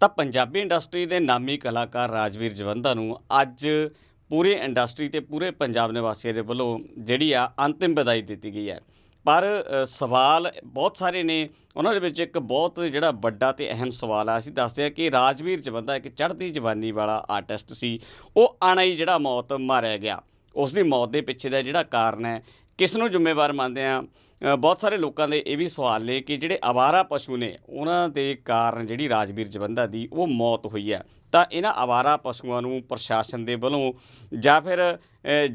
ਤਾਂ ਪੰਜਾਬੀ ਇੰਡਸਟਰੀ ਦੇ ਨਾਮੀ ਕਲਾਕਾਰ ਰਾਜਵੀਰ ਜਵੰਦਾ ਨੂੰ ਅੱਜ ਪੂਰੀ ਇੰਡਸਟਰੀ ਤੇ ਪੂਰੇ ਪੰਜਾਬ ਨਿਵਾਸੀਆਂ ਦੇ ਵੱਲੋਂ ਜਿਹੜੀ ਆ ਅੰਤਿਮ ਵਿਦਾਈ ਦਿੱਤੀ ਗਈ ਹੈ। ਪਰ ਸਵਾਲ ਬਹੁਤ ਸਾਰੇ ਨੇ। ਉਹਨਾਂ ਦੇ ਵਿੱਚ ਇੱਕ ਬਹੁਤ ਜਿਹੜਾ ਵੱਡਾ ਤੇ ਅਹਿਮ ਸਵਾਲ ਆ। ਅਸੀਂ ਦੱਸਦੇ ਹਾਂ ਕਿ ਰਾਜਵੀਰ ਜਵੰਦਾ ਇੱਕ ਚੜ੍ਹਦੀ ਜਵਾਨੀ ਵਾਲਾ ਆਰਟਿਸਟ ਸੀ। ਉਹ ਆਣਾਈ ਜਿਹੜਾ ਮੌਤ ਮਾਰਿਆ ਗਿਆ। ਉਸ ਦੀ ਮੌਤ ਦੇ ਪਿੱਛੇ ਦਾ ਜਿਹੜਾ ਕਾਰਨ ਹੈ, ਕਿਸ ਨੂੰ ਜ਼ਿੰਮੇਵਾਰ ਮੰਨਦੇ ਆ ਬਹੁਤ ਸਾਰੇ ਲੋਕਾਂ ਦੇ ਇਹ ਵੀ ਸਵਾਲ ਨੇ ਕਿ ਜਿਹੜੇ ਆਵਾਰਾ ਪਸ਼ੂ ਨੇ, ਉਹਨਾਂ ਦੇ ਕਾਰਨ ਜਿਹੜੀ ਰਾਜਵੀਰ ਜਵੰਦਾ ਦੀ ਉਹ ਮੌਤ ਹੋਈ ਹੈ। ਤਾਂ ਇਹਨਾਂ ਆਵਾਰਾ ਪਸ਼ੂਆਂ ਨੂੰ ਪ੍ਰਸ਼ਾਸਨ ਦੇ ਵੱਲੋਂ ਜਾਂ ਫਿਰ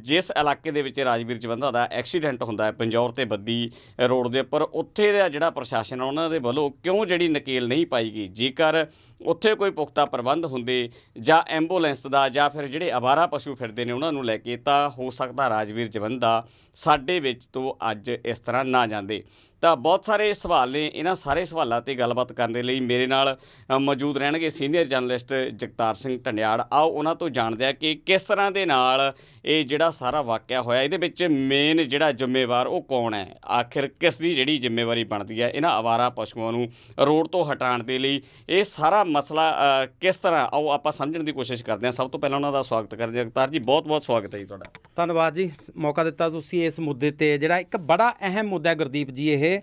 ਜਿਸ ਇਲਾਕੇ ਦੇ ਵਿੱਚ ਰਾਜਵੀਰ ਜਵੰਦਾ ਦਾ ਐਕਸੀਡੈਂਟ ਹੁੰਦਾ ਹੈ, ਪੰਜੌਰ ਤੇ ਬੱਦੀ ਰੋਡ ਦੇ ਉੱਪਰ, ਉੱਥੇ ਦਾ ਜਿਹੜਾ ਪ੍ਰਸ਼ਾਸਨ ਆ ਉਹਨਾਂ ਦੇ ਵੱਲੋਂ ਕਿਉਂ ਜਿਹੜੀ ਨਕੇਲ ਨਹੀਂ ਪਾਈ ਗਈ? ਜੇਕਰ ਉੱਥੇ ਕੋਈ ਪੁਖਤਾ ਪ੍ਰਬੰਧ ਹੁੰਦੇ ਜਾਂ ਐਂਬੂਲੈਂਸ ਦਾ ਜਾਂ ਫਿਰ ਜਿਹੜੇ ਆਵਾਰਾ ਪਸ਼ੂ ਫਿਰਦੇ ਨੇ, ਉਹਨਾਂ ਨੂੰ ਲੈ ਕੇ ਤਾਂ ਹੋ ਸਕਦਾ ਰਾਜਵੀਰ ਜਵੰਦਾ ਸਾਡੇ ਵਿੱਚ ਤੋਂ ਅੱਜ ਇਸ ਤਰ੍ਹਾਂ ਨਾ ਜਾਂਦੇ। ਤਾਂ ਬਹੁਤ ਸਾਰੇ ਸਵਾਲ ਨੇ, ਇਹਨਾਂ ਸਾਰੇ ਸਵਾਲਾਂ ਤੇ ਗੱਲਬਾਤ ਕਰਨ ਦੇ ਲਈ ਮੇਰੇ ਨਾਲ ਮੌਜੂਦ ਰਹਿਣਗੇ ਸੀਨੀਅਰ ਜਰਨਲਿਸਟ ਜਗਤਾਰ ਸਿੰਘ ਢੰਡਿਆੜ ਆਓ ਉਹਨਾਂ ਤੋਂ ਜਾਣਦੇ ਆ ਕਿ ਕਿਸ ਤਰ੍ਹਾਂ ਦੇ ਨਾਲ ਇਹ ਜਿਹੜਾ ਸਾਰਾ ਵਾਕਿਆ ਹੋਇਆ, ਇਹਦੇ ਵਿੱਚ ਮੇਨ ਜਿਹੜਾ ਜ਼ਿੰਮੇਵਾਰ ਉਹ ਕੌਣ ਹੈ? ਆਖਿਰ ਕਿਸ ਦੀ ਜਿਹੜੀ ਜ਼ਿੰਮੇਵਾਰੀ ਬਣਦੀ ਹੈ? ਇਹਨਾਂ ਆਵਾਰਾ ਪਸ਼ੂਆਂ ਨੂੰ ਰੋਡ ਤੋਂ ਹਟਾਉਣ ਦੇ ਲਈ ਇਹ ਸਾਰਾ ਮਸਲਾ ਕਿਸ ਤਰ੍ਹਾਂ? ਆਓ ਆਪਾਂ ਸਮਝਣ ਦੀ ਕੋਸ਼ਿਸ਼ ਕਰਦੇ ਹਾਂ। ਸਭ ਤੋਂ ਪਹਿਲਾਂ ਉਹਨਾਂ ਦਾ ਸਵਾਗਤ ਕਰਦੇ ਹਾਂ। ਜਗਤਾਰ ਜੀ ਬਹੁਤ ਬਹੁਤ ਸਵਾਗਤ ਹੈ ਜੀ ਤੁਹਾਡਾ। ਧੰਨਵਾਦ ਜੀ। ਮੌਕਾ ਦਿੱਤਾ ਤੁਸੀਂ ਇਸ ਮੁੱਦੇ ਤੇ ਜਿਹੜਾ ਇੱਕ ਬੜਾ ਅਹਿਮ ਮੁੱਦਾ ਹੈ ਗੁਰਦੀਪ ਜੀ ਇਹ।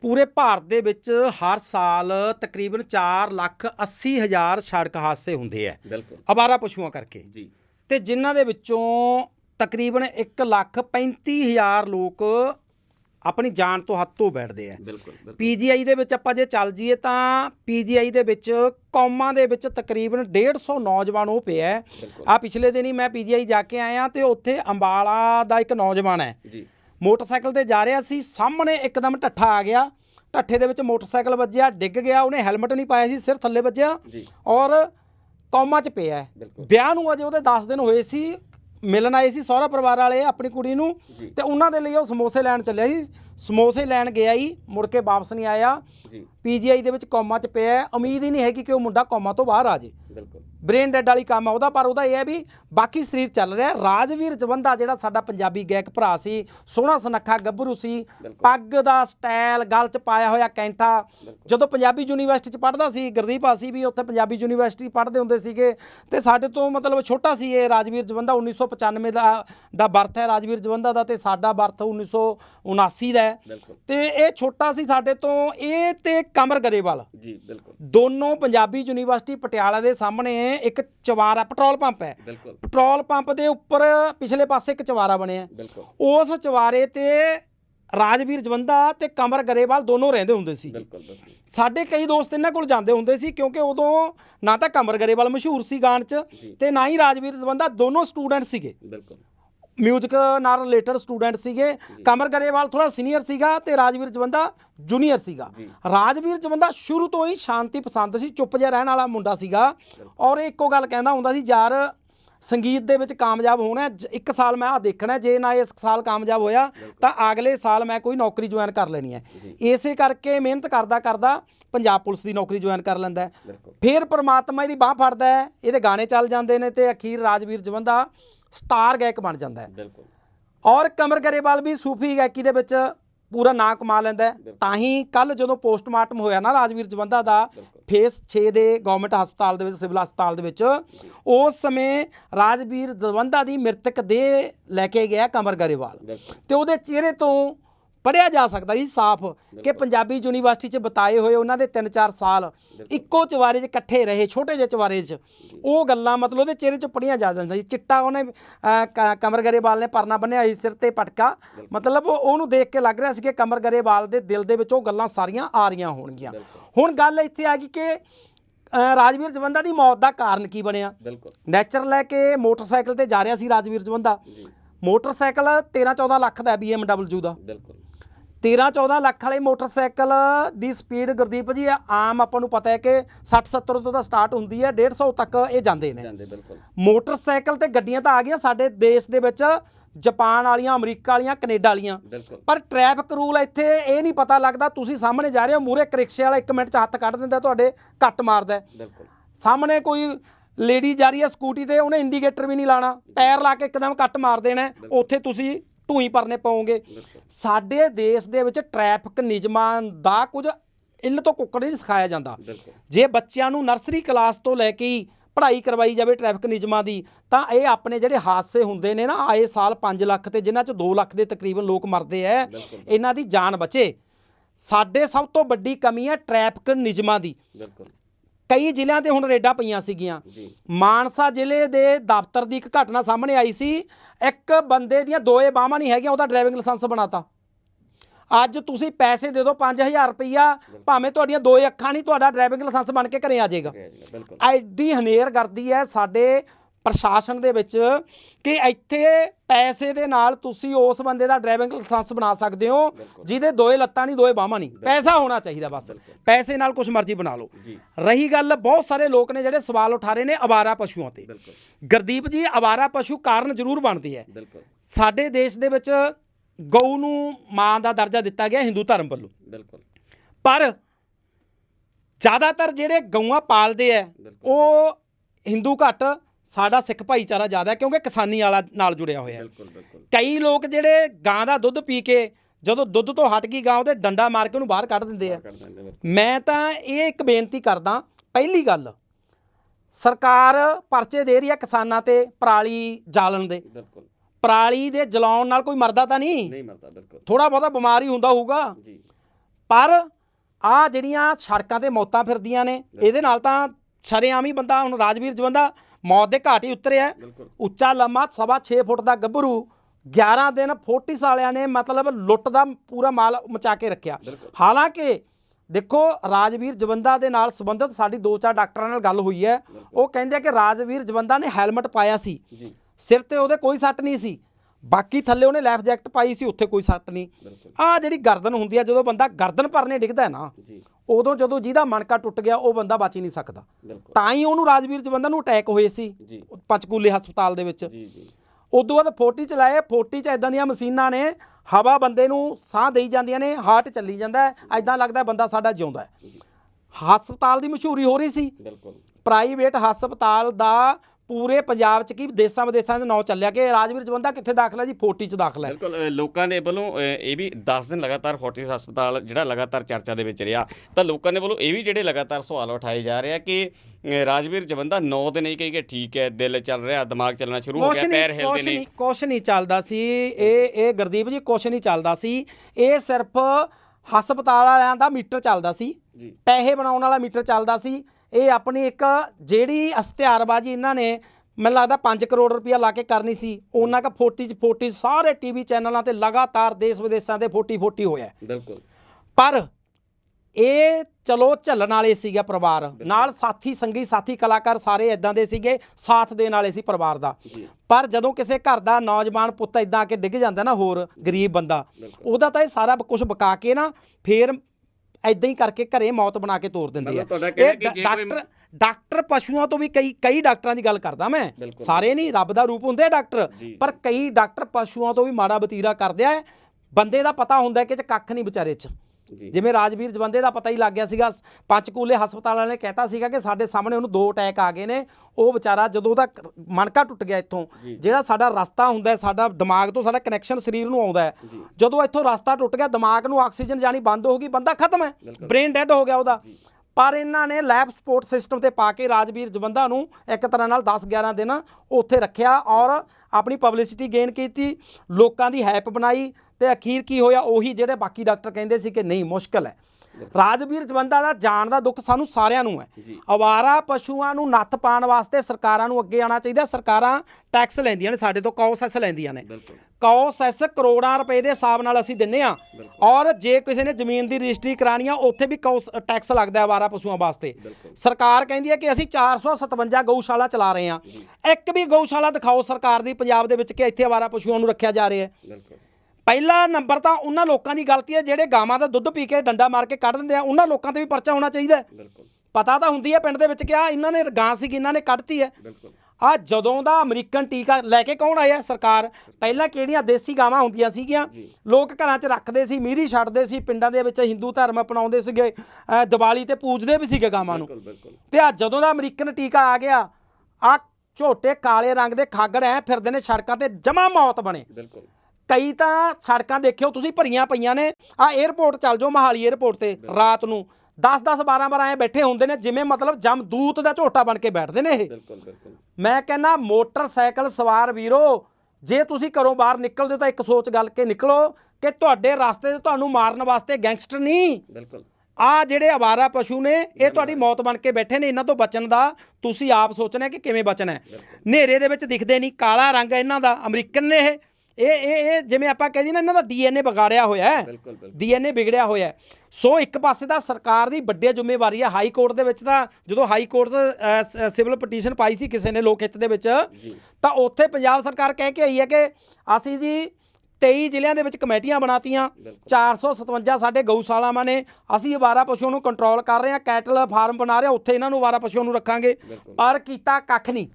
ਪੂਰੇ ਭਾਰਤ ਦੇ ਵਿੱਚ ਹਰ ਸਾਲ ਤਕਰੀਬਨ 4 ਲੱਖ 80 ਹਜ਼ਾਰ ਸੜਕ ਹਾਦਸੇ ਹੁੰਦੇ ਆ। ਬਿਲਕੁਲ। ਅਵਾਰਾ ਪਸ਼ੂਆਂ ਕਰਕੇ। ਜੀ। ਤੇ ਜਿਨ੍ਹਾਂ ਦੇ ਵਿੱਚੋਂ ਤਕਰੀਬਨ 1 ਲੱਖ 35 ਹਜ਼ਾਰ ਲੋਕ ਆਪਣੀ ਜਾਨ ਤੋਂ ਹੱਥੋਂ ਬੈਠਦੇ ਆ। ਬਿਲਕੁਲ ਪੀਜੀਆਈ ਦੇ ਵਿੱਚ ਆਪਾਂ ਜੇ ਚੱਲ ਜਾਈਏ ਤਾਂ ਪੀਜੀਆਈ ਦੇ ਵਿੱਚ ਕੌਮਾਂ ਦੇ ਵਿੱਚ ਤਕਰੀਬਨ 150 ਨੌਜਵਾਨ ਉਹ ਪਿਆ ਆ ਪਿਛਲੇ ਦਿਨ ਹੀ ਮੈਂ ਪੀਜੀਆਈ ਜਾ ਕੇ ਆਇਆ ਤੇ ਉੱਥੇ ਅੰਬਾਲਾ ਦਾ ਇੱਕ ਨੌਜਵਾਨ ਹੈ। ਜੀ। ਮੋਟਰਸਾਈਕਲ ਤੇ ਜਾ ਰਿਹਾ ਸੀ ਸਾਹਮਣੇ ਇੱਕਦਮ ਢੱਠਾ ਆ ਗਿਆ। ਢੱਠੇ ਦੇ ਵਿੱਚ ਮੋਟਰਸਾਈਕਲ ਵੱਜਿਆ ਡਿੱਗ ਗਿਆ ਉਹਨੇ ਹੈਲਮਟ ਨਹੀਂ ਪਾਇਆ ਸੀ ਸਿਰ ਥੱਲੇ ਵੱਜਿਆ ਜੀ। ਔਰ ਕੌਮਾ 'ਚ ਪਿਆ ਵਿਆਹ ਨੂੰ ਅਜੇ ਉਹਦੇ 10 ਦਿਨ ਹੋਏ ਸੀ ਮਿਲਣ ਆਏ ਸੀ ਸਹੁਰਾ ਪਰਿਵਾਰ ਵਾਲੇ ਆਪਣੀ ਕੁੜੀ ਨੂੰ ਜੀ। ਤੇ ਉਹਨਾਂ ਦੇ ਲਈ ਉਹ ਸਮੋਸੇ ਲੈਣ ਚੱਲਿਆ ਸੀ। ਸਮੋਸੇ ਲੈਣ ਗਿਆ ਹੀ ਮੁੜ ਕੇ ਵਾਪਸ ਨਹੀਂ ਆਇਆ। ਜੀ। ਪੀਜੀਆਈ ਦੇ ਵਿੱਚ ਕੌਮਾ 'ਚ ਪਿਆ ਹੈ। ਉਮੀਦ ਹੀ ਨਹੀਂ ਹੈਗੀ ਕਿ ਉਹ ਮੁੰਡਾ ਕੌਮਾ ਤੋਂ ਬਾਹਰ ਆ ਜੇ। ਬਿਲਕੁਲ। ਬ੍ਰੇਨ ਡੈਡ ਵਾਲੀ ਕੰਮ ਆ ਉਹਦਾ ਪਰ ਉਹਦਾ ਇਹ ਹੈ ਵੀ ਬਾਕੀ ਸਰੀਰ ਚੱਲ ਰਿਹਾ ਰਾਜਵੀਰ ਜਵੰਦਾ ਜਿਹੜਾ ਸਾਡਾ ਪੰਜਾਬੀ ਗਾਇਕ ਭਰਾ ਸੀ ਸੋਹਣਾ ਸੁਨੱਖਾ ਗੱਭਰੂ ਸੀ। ਪੱਗ ਦਾ ਸਟਾਈਲ ਗਲ 'ਚ ਪਾਇਆ ਹੋਇਆ ਕੈਂਠਾ। ਜਦੋਂ ਪੰਜਾਬੀ ਯੂਨੀਵਰਸਿਟੀ 'ਚ ਪੜ੍ਹਦਾ ਸੀ ਗੁਰਦੀਪ ਆਸੀ ਵੀ ਉੱਥੇ ਪੰਜਾਬੀ ਯੂਨੀਵਰਸਿਟੀ ਪੜ੍ਹਦੇ ਹੁੰਦੇ ਸੀਗੇ। ਤੇ ਸਾਡੇ ਤੋਂ ਮਤਲਬ ਛੋਟਾ ਸੀ ਇਹ ਰਾਜਵੀਰ ਜਵੰਦਾ 1995 ਦਾ ਦਾ ਬਰਥ ਹੈ ਰਾਜਵੀਰ ਜਵੰਦਾ ਦਾ ਤੇ ਸਾਡਾ ਬਰਥ 1979 ਦਾ ਹੈ। ਤੇ ਇਹ ਛੋਟਾ ਸੀ ਸਾਡੇ ਤੋਂ ਇਹ ਤੇ ਕਮਰ ਗਰੇਵਾਲ। ਜੀ ਬਿਲਕੁਲ। ਦੋਨੋਂ ਪੰਜਾਬੀ ਯੂਨੀਵਰਸਿਟੀ ਪਟਿਆਲਾ ਦੇ ਸਾਹਮਣੇ ਇੱਕ ਚਵਾਰਾ ਪੈਟਰੋਲ ਪੰਪ ਹੈ। ਬਿਲਕੁਲ। ਪੈਟਰੋਲ ਪੰਪ ਦੇ ਉੱਪਰ ਪਿਛਲੇ ਪਾਸੇ ਇੱਕ ਚਵਾਰਾ ਬਣਿਆ ਬਿਲਕੁਲ। ਉਸ ਚਵਾਰੇ ਤੇ ਰਾਜਵੀਰ ਜਵੰਦਾ ਤੇ ਕਮਰ ਗਰੇਵਾਲ ਦੋਨੋਂ ਰਹਿੰਦੇ ਹੁੰਦੇ ਸੀ। ਬਿਲਕੁਲ ਸਾਡੇ ਕਈ ਦੋਸਤ ਇਹਨਾਂ ਕੋਲ ਜਾਂਦੇ ਹੁੰਦੇ ਸੀ ਕਿਉਂਕਿ ਉਦੋਂ ਨਾ ਤਾਂ ਕਮਰ ਗਰੇਵਾਲ ਮਸ਼ਹੂਰ ਸੀ ਗਾਣ 'ਚ। ਤੇ ਨਾ ਹੀ ਰਾਜਵੀਰ ਜਵੰਦਾ ਦੋਨੋਂ ਸਟੂਡੈਂਟ ਸੀਗੇ। ਬਿਲਕੁਲ। ਮਿਊਜ਼ਿਕ ਨਾਲ ਰਿਲੇਟਡ ਸਟੂਡੈਂਟ ਸੀਗੇ। ਕਮਰ ਗਰੇਵਾਲ ਥੋੜਾ ਸੀਨੀਅਰ ਸੀਗਾ ਤੇ ਰਾਜਵੀਰ ਜਵੰਦਾ ਜੂਨੀਅਰ ਸੀਗਾ। ਰਾਜਵੀਰ ਜਵੰਦਾ ਸ਼ੁਰੂ ਤੋਂ ਹੀ ਸ਼ਾਂਤੀ ਪਸੰਦ ਸੀ ਚੁੱਪ ਜਿਹਾ ਰਹਿਣ ਵਾਲਾ ਮੁੰਡਾ ਸੀਗਾ। ਔਰ ਇਹ ਇੱਕੋ ਗੱਲ ਕਹਿੰਦਾ ਹੁੰਦਾ ਸੀ ਯਾਰ ਸੰਗੀਤ ਦੇ ਵਿੱਚ ਕਾਮਯਾਬ ਹੋਣਾ ਇੱਕ ਸਾਲ ਮੈਂ ਆ ਦੇਖਣਾ ਜੇ ਨਾ ਇਸ ਸਾਲ ਕਾਮਯਾਬ ਹੋਇਆ ਤਾਂ ਅਗਲੇ ਸਾਲ ਮੈਂ ਕੋਈ ਨੌਕਰੀ ਜੁਆਇਨ ਕਰ ਲੈਣੀ ਹੈ। ਇਸੇ ਕਰਕੇ ਮਿਹਨਤ ਕਰਦਾ ਕਰਦਾ ਪੰਜਾਬ ਪੁਲਿਸ ਦੀ ਨੌਕਰੀ ਜੁਆਇਨ ਕਰ ਲੈਂਦਾ ਫਿਰ ਪ੍ਰਮਾਤਮਾ ਇਹਦੀ ਬਾਹ ਫੜਦਾ ਹੈ ਇਹਦੇ ਗਾਣੇ ਚੱਲ ਜਾਂਦੇ ਨੇ ਤੇ ਅਖੀਰ ਰਾਜਵੀਰ ਜਵੰਦਾ ਸਟਾਰ ਗਾਇਕ ਬਣ ਜਾਂਦਾ ਹੈ। ਬਿਲਕੁਲ। ਔਰ ਕਮਰ ਗਰੇਵਾਲ ਵੀ ਸੂਫੀ ਗਾਇਕੀ ਦੇ ਵਿੱਚ ਪੂਰਾ ਨਾਂ ਕਮਾ ਲੈਂਦਾ ਤਾਂ ਹੀ ਕੱਲ ਜਦੋਂ ਪੋਸਟਮਾਰਟਮ ਹੋਇਆ ਨਾ ਰਾਜਵੀਰ ਜਵੰਦਾ ਦਾ ਫੇਸ 6 ਦੇ ਗਵਰਨਮੈਂਟ ਹਸਪਤਾਲ ਦੇ ਵਿੱਚ ਸਿਵਲ ਹਸਪਤਾਲ ਦੇ ਵਿੱਚ ਉਸ ਸਮੇਂ ਰਾਜਵੀਰ ਜਵੰਦਾ ਦੀ ਮ੍ਰਿਤਕ ਦੇਹ ਲੈ ਕੇ ਗਿਆ ਕਮਰ ਗਰੇਵਾਲ। ਤੇ ਉਹਦੇ ਚਿਹਰੇ ਤੋਂ ਪੜਿਆ ਜਾ ਸਕਦਾ ਜੀ ਸਾਫ਼ ਕਿ ਪੰਜਾਬੀ ਯੂਨੀਵਰਸਿਟੀ 'ਚ ਬਤਾਏ ਹੋਏ ਉਹਨਾਂ ਦੇ 3-4 ਸਾਲ ਇੱਕੋ ਚਵਾਰੇ 'ਚ ਇਕੱਠੇ ਰਹੇ ਛੋਟੇ ਜਿਹੇ ਚਵਾਰੇ 'ਚ। ਉਹ ਗੱਲਾਂ ਮਤਲਬ ਉਹਦੇ ਚਿਹਰੇ 'ਚ ਪੜੀਆਂ ਜਾ ਜਾਂਦੀਆਂ ਜੀ। ਚਿੱਟਾ ਉਹਨੇ ਕਮਰ ਗਰੇਵਾਲ ਨੇ ਪਰਨਾ ਬੰਨਿਆ ਸੀ ਸਿਰ ਤੇ ਪਟਕਾ। ਮਤਲਬ ਉਹ- ਉਹਨੂੰ ਦੇਖ ਕੇ ਲੱਗ ਰਿਹਾ ਸੀ ਕਿ ਕਮਰ ਗਰੇਵਾਲ ਦੇ ਦਿਲ ਦੇ ਵਿੱਚ ਉਹ ਗੱਲਾਂ ਸਾਰੀਆਂ ਆ ਰਹੀਆਂ ਹੋਣਗੀਆਂ। ਹੁਣ ਗੱਲ ਇੱਥੇ ਆ ਗਈ ਕਿ ਰਾਜਵੀਰ ਜਵੰਦਾ ਦੀ ਮੌਤ ਦਾ ਕਾਰਨ ਕੀ ਬਣਿਆ? ਨੈਚਰ ਲੈ ਕੇ ਮੋਟਰਸਾਈਕਲ ਤੇ ਜਾ ਰਿਹਾ ਸੀ ਰਾਜਵੀਰ ਜਵੰਦਾ? ਮੋਟਰਸਾਈਕਲ 13-14 ਲੱਖ ਦਾ BMW ਦਾ। ਬਿਲਕੁਲ। 13-14 ਲੱਖ ਵਾਲੇ ਮੋਟਰਸਾਈਕਲ ਦੀ ਸਪੀਡ ਗੁਰਦੀਪ ਜੀ ਆਮ ਆਪਾਂ ਨੂੰ ਪਤਾ ਹੈ ਕਿ 60-70 ਤੋਂ ਤਾਂ ਸਟਾਰਟ ਹੁੰਦੀ ਹੈ 150 ਤੱਕ ਇਹ ਜਾਂਦੇ ਨੇ। ਜਾਂਦੇ ਬਿਲਕੁਲ। ਮੋਟਰਸਾਈਕਲ ਤੇ ਗੱਡੀਆਂ ਤਾਂ ਆ ਗਈਆਂ ਸਾਡੇ ਦੇਸ਼ ਦੇ ਵਿੱਚ ਜਾਪਾਨ ਵਾਲੀਆਂ ਅਮਰੀਕਾ ਵਾਲੀਆਂ ਕੈਨੇਡਾ ਵਾਲੀਆਂ। ਪਰ ਟ੍ਰੈਫਿਕ ਰੂਲ ਇੱਥੇ ਇਹ ਨਹੀਂ ਪਤਾ ਲੱਗਦਾ ਤੁਸੀਂ ਸਾਹਮਣੇ ਜਾ ਰਹੇ ਹੋ ਮੂਰੇ ਰਿਕਸ਼ੇ ਵਾਲਾ 1 ਮਿੰਟ ਚ ਹੱਥ ਕੱਢ ਦਿੰਦਾ ਤੁਹਾਡੇ ਕੱਟ ਮਾਰਦਾ। ਬਿਲਕੁਲ। ਸਾਹਮਣੇ ਕੋਈ ਲੇਡੀ ਜਾ ਰਹੀ ਹੈ ਸਕੂਟੀ ਤੇ ਉਹਨੇ ਇੰਡੀਕੇਟਰ ਵੀ ਨਹੀਂ ਲਾਣਾ ਟਾਇਰ ਲਾ ਕੇ ਇੱਕਦਮ ਕੱਟ ਮਾਰ ਦੇਣਾ। ਉੱਥੇ ਤੁਸੀਂ ਢੂਈ ਪਰਨੇ ਪਾਓਗੇ ਬਿਲਕੁਲ। ਸਾਡੇ ਦੇਸ਼ ਦੇ ਵਿੱਚ ਟ੍ਰੈਫਿਕ ਨਿਯਮਾਂ ਦਾ ਕੁਝ ਇੱਲ ਤੋਂ ਕੁੱਕੜ ਨਹੀਂ ਸਿਖਾਇਆ ਜਾਂਦਾ। ਜੇ ਬੱਚਿਆਂ ਨੂੰ ਨਰਸਰੀ ਕਲਾਸ ਤੋਂ ਲੈ ਕੇ ਹੀ ਪੜ੍ਹਾਈ ਕਰਵਾਈ ਜਾਵੇ ਟ੍ਰੈਫਿਕ ਨਿਯਮਾਂ ਦੀ ਤਾਂ ਇਹ ਆਪਣੇ ਜਿਹੜੇ ਹਾਦਸੇ ਹੁੰਦੇ ਨੇ ਨਾ ਆਏ ਸਾਲ 5 ਲੱਖ ਤੇ ਜਿਨ੍ਹਾਂ ਚ 2 ਲੱਖ ਦੇ ਤਕਰੀਬਨ ਲੋਕ ਮਰਦੇ ਐ ਇਹਨਾਂ ਦੀ ਜਾਨ ਬਚੇ। ਸਾਡੇ ਸਭ ਤੋਂ ਵੱਡੀ ਕਮੀ ਹੈ ਟ੍ਰੈਫਿਕ ਨਿਯਮਾਂ ਦੀ। ਬਿਲਕੁਲ। ਕਈ ਜ਼ਿਲ੍ਹਿਆਂ ਤੇ ਹੁਣ ਰੇਡਾਂ ਪਈਆਂ ਸੀਗੀਆਂ। ਮਾਨਸਾ ਜ਼ਿਲ੍ਹੇ ਦੇ ਦਫ਼ਤਰ ਦੀ ਇੱਕ ਘਟਨਾ ਸਾਹਮਣੇ ਆਈ ਸੀ। ਇੱਕ ਬੰਦੇ ਦੀਆਂ ਦੋਏ ਬਾਹਾਂ ਨਹੀਂ ਹੈਗੀਆਂ ਉਹਦਾ ਡਰਾਈਵਿੰਗ ਲਾਇਸੈਂਸ ਬਣਾਤਾ। ਅੱਜ ਤੁਸੀਂ ਪੈਸੇ ਦੇ ਦਿਓ 5000 ਰੁਪਈਆ ਭਾਵੇਂ ਤੁਹਾਡੀਆਂ ਦੋਏ ਅੱਖਾਂ ਨਹੀਂ ਤੁਹਾਡਾ ਡਰਾਈਵਿੰਗ ਲਾਇਸੈਂਸ ਬਣ ਕੇ ਘਰੇ ਆ ਜਾਏਗਾ। ਐਡੀ ਹਨੇਰ ਕਰਦੀ ਹੈ ਸਾਡੇ ਪ੍ਰਸ਼ਾਸਨ ਦੇ ਵਿੱਚ ਕਿ ਇੱਥੇ ਪੈਸੇ ਦੇ ਨਾਲ ਤੁਸੀਂ ਉਸ ਬੰਦੇ ਦਾ ਡਰਾਈਵਿੰਗ ਲਾਇਸੈਂਸ ਬਣਾ ਸਕਦੇ ਹੋ। ਜਿਹਦੇ ਦੋਏ ਲੱਤਾਂ ਨਹੀਂ ਦੋਏ ਬਾਹਾਂ ਨਹੀਂ। ਪੈਸਾ ਹੋਣਾ ਚਾਹੀਦਾ ਬਸ। ਪੈਸੇ ਨਾਲ ਕੁਝ ਮਰਜ਼ੀ ਬਣਾ ਲਓ। ਰਹੀ ਗੱਲ ਬਹੁਤ ਸਾਰੇ ਲੋਕ ਨੇ ਜਿਹੜੇ ਸਵਾਲ ਉਠਾ ਰਹੇ ਨੇ ਅਵਾਰਾ ਪਸ਼ੂਆਂ ਤੇ। ਗੁਰਦੀਪ ਜੀ ਅਵਾਰਾ ਪਸ਼ੂ ਕਾਰਨ ਜ਼ਰੂਰ ਬਣਦੇ ਹੈ। ਸਾਡੇ ਦੇਸ਼ ਦੇ ਵਿੱਚ ਗਊ ਨੂੰ ਮਾਂ ਦਾ ਦਰਜਾ ਦਿੱਤਾ ਗਿਆ ਹਿੰਦੂ ਧਰਮ ਵੱਲੋਂ। ਬਿਲਕੁਲ। ਪਰ ਜ਼ਿਆਦਾਤਰ ਜਿਹੜੇ ਗਊਆਂ ਪਾਲਦੇ ਐ ਬਿਲਕੁਲ। ਉਹ ਹਿੰਦੂ ਘੱਟ ਸਾਡਾ ਸਿੱਖ ਭਾਈਚਾਰਾ ਜ਼ਿਆਦਾ ਕਿਉਂਕਿ ਕਿਸਾਨੀ ਵਾਲਾ ਨਾਲ ਜੁੜਿਆ ਹੋਇਆ ਹੈ। ਬਿਲਕੁਲ ਬਿਲਕੁਲ। ਕਈ ਲੋਕ ਜਿਹੜੇ ਗਾਂ ਦਾ ਦੁੱਧ ਪੀ ਕੇ ਜਦੋਂ ਦੁੱਧ ਤੋਂ ਹਟ ਗਈ ਗਾਂ ਉਹਦੇ ਡੰਡਾ ਮਾਰ ਕੇ ਉਹਨੂੰ ਬਾਹਰ ਕੱਢ ਦਿੰਦੇ ਆ। ਮੈਂ ਤਾਂ ਇਹ ਇੱਕ ਬੇਨਤੀ ਕਰਦਾ ਪਹਿਲੀ ਗੱਲ ਸਰਕਾਰ ਪਰਚੇ ਦੇ ਰਹੀ ਹੈ ਕਿਸਾਨਾਂ ਤੇ ਪਰਾਲੀ ਜਾਲਣ ਦੇ। ਬਿਲਕੁਲ। ਪਰਾਲੀ ਦੇ ਜਲਾਉਣ ਨਾਲ ਕੋਈ ਮਰਦਾ ਤਾਂ ਨਹੀਂ? ਨਹੀਂ ਮਰਦਾ ਬਿਲਕੁਲ। ਥੋੜਾ ਬਹੁਤਾ ਬਿਮਾਰੀ ਹੁੰਦਾ ਹੋਊਗਾ। ਜੀ। ਪਰ ਆ ਜਿਹੜੀਆਂ ਸੜਕਾਂ ਤੇ ਮੌਤਾਂ ਫਿਰਦੀਆਂ ਨੇ ਇਹਦੇ ਨਾਲ ਤਾਂ ਸ਼ਰੇਆਮ ਹੀ ਬੰਦਾ ਹੁਣ ਰਾਜਵੀਰ ਜਵੰਦਾ ਮੌਤ ਦੇ ਘਾਟ ਹੀ ਉਤਰਿਆ। ਹੈ। ਉੱਚਾ ਲੰਮਾ ਸਵਾ 6 ਫੁੱਟ ਦਾ ਗੱਭਰੂ 11 ਦਿਨ ਫੋਰਟਿਸ ਵਾਲਿਆਂ ਨੇ ਮਤਲਬ ਲੁੱਟ ਦਾ ਪੂਰਾ ਮਾਲ ਮਚਾ ਕੇ ਰੱਖਿਆ। ਹਾਲਾਂਕਿ ਦੇਖੋ ਰਾਜਵੀਰ ਜਵੰਦਾ ਦੇ ਨਾਲ ਸੰਬੰਧਿਤ ਸਾਡੀ ਦੋ ਚਾਰ ਡਾਕਟਰਾਂ ਨਾਲ ਗੱਲ ਹੋਈ ਹੈ। ਉਹ ਕਹਿੰਦੇ ਆ ਕਿ ਰਾਜਵੀਰ ਜਵੰਦਾ ਨੇ ਹੈਲਮਟ ਪਾਇਆ ਸੀ। ਸਿਰ ਤੇ ਉਹਦੇ ਕੋਈ ਸੱਟ ਨਹੀਂ ਸੀ। ਬਾਕੀ ਥੱਲੇ ਉਹਨੇ ਲਾਈਫ ਜੈਕਟ ਪਾਈ ਸੀ ਉੱਥੇ ਕੋਈ ਸੱਟ ਨਹੀਂ। ਆ ਜਿਹੜੀ ਗਰਦਨ ਹੁੰਦੀ ਆ ਜਦੋਂ ਬੰਦਾ ਗਰਦਨ ਭਰਨੇ ਡਿੱਗਦਾ ਹੈ ਨਾ ਉਦੋਂ ਜਦੋਂ ਜਿਹਦਾ ਮਣਕਾ ਟੁੱਟ ਗਿਆ ਉਹ ਬੰਦਾ ਬਚ ਹੀ ਨਹੀਂ ਸਕਦਾ। ਬਿਲਕੁਲ। ਤਾਂ ਹੀ ਉਹਨੂੰ ਰਾਜਵੀਰ ਜਵੰਦਾ ਨੂੰ ਅਟੈਕ ਹੋਏ ਸੀ ਜੀ। ਪੰਚਕੂਲੇ ਹਸਪਤਾਲ ਦੇ ਵਿੱਚ। ਜੀ ਜੀ। ਉਦੋਂ ਬਾਅਦ 40 ਚਲਾਏ 40 ਚ ਇਦਾਂ ਦੀਆਂ ਮਸ਼ੀਨਾਂ ਨੇ ਹਵਾ ਬੰਦੇ ਨੂੰ ਸਾਹ ਦੇਈ ਜਾਂਦੀਆਂ ਨੇ ਹਾਰਟ ਚੱਲੀ ਜਾਂਦਾ ਐਦਾਂ ਲੱਗਦਾ ਬੰਦਾ ਸਾਡਾ ਜਿਉਂਦਾ ਹੈ। ਹਸਪਤਾਲ ਦੀ ਮਸ਼ਹੂਰੀ ਹੋ ਰਹੀ ਸੀ। ਬਿਲਕੁਲ। ਪ੍ਰਾਈਵੇਟ ਹਸਪਤਾਲ ਦਾ ਪੂਰੇ ਪੰਜਾਬ ਚ ਕੀ ਦੇਸਾਂ ਵਿਦੇਸਾਂ 'ਚ ਨਾਂ ਚੱਲਿਆ ਕਿ ਰਾਜਵੀਰ ਜਵੰਦਾ ਕਿੱਥੇ ਦਾਖਲਾ ਜੀ? 40 ਚ ਦਾਖਲਾ ਹੈ। ਬਿਲਕੁਲ ਲੋਕਾਂ ਦੇ ਵੱਲੋਂ ਇਹ ਵੀ 10 ਦਿਨ ਲਗਾਤਾਰ ਫੋਰਟਿਸ ਹਸਪਤਾਲ ਜਿਹੜਾ ਲਗਾਤਾਰ ਚਰਚਾ ਦੇ ਵਿੱਚ ਰਿਹਾ। ਤਾਂ ਲੋਕਾਂ ਦੇ ਵੱਲੋਂ ਇਹ ਵੀ ਜਿਹੜੇ ਲਗਾਤਾਰ ਸਵਾਲ ਉਠਾਏ ਜਾ ਰਹੇ ਆ ਕਿ ਰਾਜਵੀਰ ਜਵੰਦਾ 9 ਦਿਨ ਹੀ ਕਹੀ ਕਿ ਠੀਕ ਹੈ ਦਿਲ ਚੱਲ ਰਿਹਾ ਦਿਮਾਗ ਚੱਲਣਾ ਸ਼ੁਰੂ ਹੋ ਗਿਆ ਪੈਰ ਹਿਲਦੇ ਕੁਛ ਨੇ ਨਹੀਂ ਕੁਛ ਨਹੀਂ ਚੱਲਦਾ ਸੀ। ਇਹ ਇਹ ਗੁਰਦੀਪ ਜੀ ਕੁਛ ਨਹੀਂ ਚੱਲਦਾ ਸੀ। ਇਹ ਸਿਰਫ ਹਸਪਤਾਲ ਵਾਲਿਆਂ ਦਾ ਮੀਟਰ ਚੱਲਦਾ ਸੀ। ਪੈਸੇ ਬਣਾਉਣ ਵਾਲਾ ਮੀਟਰ ਚੱਲਦਾ ਸੀ। ਇਹ ਆਪਣੀ ਇੱਕ ਜਿਹੜੀ ਇਸ਼ਤਿਹਾਰਬਾਜ਼ੀ ਇਹਨਾਂ ਨੇ ਮੈਨੂੰ ਲੱਗਦਾ 5 ਕਰੋੜ ਰੁਪਇਆ ਲਾ ਕੇ ਕਰਨੀ ਸੀ ਉਹਨਾਂ ਕਾ 40 ਚ 40 ਸਾਰੇ ਟੀਵੀ ਚੈਨਲਾਂ ਤੇ ਲਗਾਤਾਰ ਦੇਸ਼ ਵਿਦੇਸ਼ਾਂ ਦੇ 40 40 ਹੋਇਆ। ਬਿਲਕੁਲ। ਪਰ ਇਹ ਚਲੋ ਝੱਲਣ ਵਾਲੇ ਸੀਗਾ ਪਰਿਵਾਰ ਨਾਲ ਸਾਥੀ ਸੰਗੀ ਸਾਥੀ ਕਲਾਕਾਰ ਸਾਰੇ ਇਦਾਂ ਦੇ ਸੀਗੇ ਸਾਥ ਦੇਣ ਵਾਲੇ ਸੀ ਪਰਿਵਾਰ ਦਾ। ਪਰ ਜਦੋਂ ਕਿਸੇ ਘਰ ਦਾ ਨੌਜਵਾਨ ਪੁੱਤ ਇਦਾਂ ਆ ਕੇ ਡਿੱਗ ਜਾਂਦਾ ਨਾ ਹੋਰ ਗਰੀਬ ਬੰਦਾ ਉਹਦਾ ਤਾਂ ਇਹ ਸਾਰਾ ਕੁਝ ਬਕਾ ਕੇ ਨਾ ਫੇਰ ਇਦਾਂ ਹੀ ਕਰਕੇ ਘਰੇ ਮੌਤ ਬਣਾ ਕੇ ਤੋਰ ਦਿੰਦੇ ਆ। ਇਹ ਡਾਕਟਰ ਡਾਕਟਰ ਪਸ਼ੂਆਂ ਤੋਂ ਵੀ ਕਈ ਕਈ ਡਾਕਟਰਾਂ ਦੀ ਗੱਲ ਕਰਦਾ ਮੈਂ। ਸਾਰੇ ਨਹੀਂ ਰੱਬ ਦਾ ਰੂਪ ਹੁੰਦੇ ਆ ਡਾਕਟਰ। ਪਰ ਕਈ ਡਾਕਟਰ ਪਸ਼ੂਆਂ ਤੋਂ ਵੀ ਮਾੜਾ ਬਤੀਰਾ ਕਰਦੇ ਆ। ਬੰਦੇ ਦਾ ਪਤਾ ਹੁੰਦਾ ਕਿ ਚ ਕੱਖ ਨਹੀਂ ਵਿਚਾਰੇ ਚ। ਜਿਵੇਂ ਰਾਜਵੀਰ ਜਵੰਦੇ ਦਾ ਪਤਾ ਹੀ ਲੱਗ ਗਿਆ ਸੀਗਾ ਪੰਚਕੂਲੇ ਹਸਪਤਾਲ ਵਾਲਿਆਂ ਨੇ ਕਹਿਤਾ ਸੀਗਾ ਕਿ ਸਾਡੇ ਸਾਹਮਣੇ ਉਹਨੂੰ ਦੋ ਅਟੈਕ ਆ ਗਏ ਨੇ ਉਹ ਵਿਚਾਰਾ ਜਦੋਂ ਉਹਦਾ ਮਣਕਾ ਟੁੱਟ ਗਿਆ ਇੱਥੋਂ। ਜਿਹੜਾ ਸਾਡਾ ਰਸਤਾ ਹੁੰਦਾ ਸਾਡਾ ਦਿਮਾਗ ਤੋਂ ਸਾਡਾ ਕਨੈਕਸ਼ਨ ਸਰੀਰ ਨੂੰ ਆਉਂਦਾ। ਜਦੋਂ ਇੱਥੋਂ ਰਸਤਾ ਟੁੱਟ ਗਿਆ ਦਿਮਾਗ ਨੂੰ ਆਕਸੀਜਨ ਜਾਣੀ ਬੰਦ ਹੋ ਗਈ ਬੰਦਾ ਖਤਮ ਹੈ। ਬ੍ਰੇਨ ਡੈਡ ਹੋ ਗਿਆ ਉਹਦਾ। ਪਰ ਇਹਨਾਂ ਨੇ ਲੈਬ ਸਪੋਰਟ ਸਿਸਟਮ ਤੇ ਪਾ ਕੇ ਰਾਜਵੀਰ ਜਵੰਦਾ ਨੂੰ ਇੱਕ ਤਰ੍ਹਾਂ ਨਾਲ 10 11 ਦਿਨ ਉੱਥੇ ਰੱਖਿਆ ਔਰ ਆਪਣੀ ਪਬਲਿਸਿਟੀ ਗੇਨ ਕੀਤੀ, ਲੋਕਾਂ ਦੀ ਹੈਪ ਬਣਾਈ ਤੇ ਅਖੀਰ ਕੀ ਹੋਇਆ? ਉਹੀ ਜਿਹੜੇ ਬਾਕੀ ਡਾਕਟਰ ਕਹਿੰਦੇ ਸੀ ਕਿ ਨਹੀਂ, ਮੁਸ਼ਕਲ ਹੈ। ਰਾਜਵੀਰ ਜਵੰਦਾ ਦਾ ਜਾਣ ਦਾ ਦੁੱਖ ਸਾਨੂੰ ਸਾਰਿਆਂ ਨੂੰ ਹੈ। ਅਵਾਰਾ ਪਸ਼ੂਆਂ ਨੂੰ ਨੱਥ ਪਾਉਣ ਵਾਸਤੇ ਸਰਕਾਰਾਂ ਨੂੰ ਅੱਗੇ ਆਉਣਾ ਚਾਹੀਦਾ ਸਰਕਾਰਾਂ ਟੈਕਸ ਲੈਂਦੀਆਂ ਨੇ ਸਾਡੇ ਤੋਂ ਕੌ ਸੈਸ ਲੈਂਦੀਆਂ ਨੇ। ਬਿਲਕੁਲ। ਕੌ ਸੈਸ ਕਰੋੜਾਂ ਰੁਪਏ ਦੇ ਹਿਸਾਬ ਨਾਲ ਅਸੀਂ ਦਿੰਨੇ ਆ। ਔਰ ਜੇ ਕਿਸੇ ਨੇ ਜ਼ਮੀਨ ਦੀ ਰਜਿਸਟਰੀ ਕਰਾਣੀ ਆ ਉੱਥੇ ਵੀ ਟੈਕਸ ਲੱਗਦਾ ਹੈ ਅਵਾਰਾ ਪਸ਼ੂਆਂ ਵਾਸਤੇ। ਸਰਕਾਰ ਕਹਿੰਦੀ ਹੈ ਕਿ ਅਸੀਂ 457 ਗਊਸ਼ਾਲਾ ਚਲਾ ਰਹੇ ਹਾਂ ਇੱਕ ਵੀ ਗਊਸ਼ਾਲਾ ਦਿਖਾਓ ਸਰਕਾਰ ਦੀ ਪੰਜਾਬ ਦੇ ਵਿੱਚ ਕਿ ਇੱਥੇ ਅਵਾਰਾ ਪਸ਼ੂਆਂ ਨੂੰ ਰੱਖਿਆ ਜਾ ਰਿਹਾ ਹੈ। ਬਿਲਕੁਲ। ਪਹਿਲਾ ਨੰਬਰ ਤਾਂ ਉਹਨਾਂ ਲੋਕਾਂ ਦੀ ਗਲਤੀ ਹੈ ਜਿਹੜੇ ਗਾਵਾਂ ਦਾ ਦੁੱਧ ਪੀ ਕੇ ਡੰਡਾ ਮਾਰ ਕੇ ਕੱਢ ਦਿੰਦੇ ਆ ਉਹਨਾਂ ਲੋਕਾਂ ਤੇ ਵੀ ਪਰਚਾ ਹੋਣਾ ਚਾਹੀਦਾ ਹੈ। ਬਿਲਕੁਲ। ਪਤਾ ਤਾਂ ਹੁੰਦੀ ਹੈ ਪਿੰਡ ਦੇ ਵਿੱਚ ਕਿ ਆ ਇਹਨਾਂ ਨੇ ਗਾਂ ਸੀ ਇਹਨਾਂ ਨੇ ਕੱਢਤੀ ਹੈ। ਬਿਲਕੁਲ। ਆ ਜਦੋਂ ਦਾ ਅਮਰੀਕਨ ਟੀਕਾ ਲੈ ਕੇ ਕੌਣ ਆਇਆ? ਸਰਕਾਰ। ਪਹਿਲਾਂ ਕਿਹੜੀਆਂ ਦੇਸੀ ਗਾਵਾਂ ਹੁੰਦੀਆਂ ਸੀਗੀਆਂ? ਜੀ। ਲੋਕ ਘਰਾਂ 'ਚ ਰੱਖਦੇ ਸੀ ਮੀਰੀ ਛੱਡਦੇ ਸੀ ਪਿੰਡਾਂ ਦੇ ਵਿੱਚ ਹਿੰਦੂ ਧਰਮ ਅਪਣਾਉਂਦੇ ਸੀਗੇ ਅ, ਦੀਵਾਲੀ ਤੇ ਪੂਜਦੇ ਵੀ ਸੀਗੇ ਗਾਵਾਂ ਨੂੰ। ਬਿਲਕੁਲ ਬਿਲਕੁਲ। ਤੇ ਆ ਜਦੋਂ ਦਾ ਅਮਰੀਕਨ ਟੀਕਾ ਆ ਗਿਆ ਆ ਝੋਟੇ ਕਾਲੇ ਰੰਗ ਦੇ ਖਾਗੜ ਐ ਫਿਰਦੇ ਨੇ ਸੜਕਾਂ ਤੇ ਜਮਾ ਮੌਤ ਬਣੇ। ਬਿਲਕੁਲ। ਕਈ ਤਾਂ ਸੜਕਾਂ ਦੇਖਿਓ ਤੁਸੀਂ ਭਰੀਆਂ ਪਈਆਂ ਨੇ। ਆ 에어ਪੋਰਟ ਚੱਲ ਜਾਓ ਮਹਾਲੀ 에어ਪੋਰਟ ਤੇ ਰਾਤ ਨੂੰ। 10 10 12 12 ਐ ਬੈਠੇ ਹੁੰਦੇ ਨੇ ਜਿਵੇਂ ਮਤਲਬ ਜਮ ਦੂਤ ਦਾ ਝੋਟਾ ਬਣ ਕੇ ਬੈਠਦੇ ਨੇ ਇਹ। ਬਿਲਕੁਲ ਬਿਲਕੁਲ। ਮੈਂ ਕਹਿੰਦਾ ਮੋਟਰਸਾਈਕਲ ਸਵਾਰ ਵੀਰੋ ਜੇ ਤੁਸੀਂ ਘਰੋਂ ਬਾਹਰ ਨਿਕਲਦੇ ਹੋ ਤਾਂ ਇੱਕ ਸੋਚ ਗੱਲ ਕੇ ਨਿਕਲੋ ਕਿ ਤੁਹਾਡੇ ਰਸਤੇ ਤੇ ਤੁਹਾਨੂੰ ਮਾਰਨ ਵਾਸਤੇ ਗੈਂਗਸਟਰ ਨਹੀਂ। ਬਿਲਕੁਲ। ਆ ਜਿਹੜੇ ਆਵਾਰਾ ਪਸ਼ੂ ਨੇ ਇਹ ਤੁਹਾਡੀ ਮੌਤ ਬਣ ਕੇ ਬੈਠੇ ਨੇ ਇਹਨਾਂ ਤੋਂ ਬਚਣ ਦਾ ਤੁਸੀਂ ਆਪ ਸੋਚਣਾ ਕਿ ਕਿਵੇਂ ਬਚਣਾ ਹੈ। ਹਨੇਰੇ ਦੇ ਵਿੱਚ ਦਿਖਦੇ ਨਹੀਂ ਕਾਲਾ ਰੰਗ ਇਹਨਾਂ ਦਾ ਅਮਰੀਕਨ ਨੇ ਇਹ। ਇਹ ਇਹ ਇਹ ਜਿਵੇਂ ਆਪਾਂ ਕਹਿੰਦੇ ਨਾ ਇਹਨਾਂ ਦਾ ਡੀਐਨਏ ਵਿਗਾੜਿਆ ਹੋਇਆ ਹੈ। ਬਿਲਕੁਲ ਬਿਲਕੁਲ। ਡੀਐਨਏ ਵਿਗੜਿਆ ਹੋਇਆ ਹੈ। ਸੋ ਇੱਕ ਪਾਸੇ ਦਾ ਸਰਕਾਰ ਦੀ ਵੱਡੀ ਜ਼ਿੰਮੇਵਾਰੀ ਹੈ ਹਾਈ ਕੋਰਟ ਦੇ ਵਿੱਚ ਤਾਂ ਜਦੋਂ ਹਾਈ ਕੋਰਟ ਸਿਵਲ ਪਟੀਸ਼ਨ ਪਾਈ ਸੀ ਕਿਸੇ ਨੇ ਲੋਕ ਹਿੱਤ ਦੇ ਵਿੱਚ ਜੀ। ਤਾਂ ਉੱਥੇ ਪੰਜਾਬ ਸਰਕਾਰ ਕਹਿ ਕੇ ਆਈ ਹੈ ਕਿ ਅਸੀਂ ਜੀ 23 ਜ਼ਿਲ੍ਹਿਆਂ ਦੇ ਵਿੱਚ ਕਮੇਟੀਆਂ ਬਣਾਤੀਆਂ ਬਿਲਕੁਲ। 457 ਸਾਡੇ ਗਊਸ਼ਾਲਾਵਾਂ ਨੇ ਅਸੀਂ ਅਵਾਰਾ ਪਸ਼ੂਆਂ ਨੂੰ ਕੰਟਰੋਲ ਕਰ ਰਹੇ ਹਾਂ ਕੈਟਲ ਫਾਰਮ ਬਣਾ ਰਹੇ ਹਾਂ ਉੱਥੇ ਇਹਨਾਂ ਨੂੰ ਅਵਾਰਾ ਪਸ਼ੂਆਂ ਨੂੰ ਰੱਖਾਂਗੇ। ਬਿਲਕੁਲ। ਪਰ ਕੀਤਾ ਕੱਖ ਨਹੀਂ।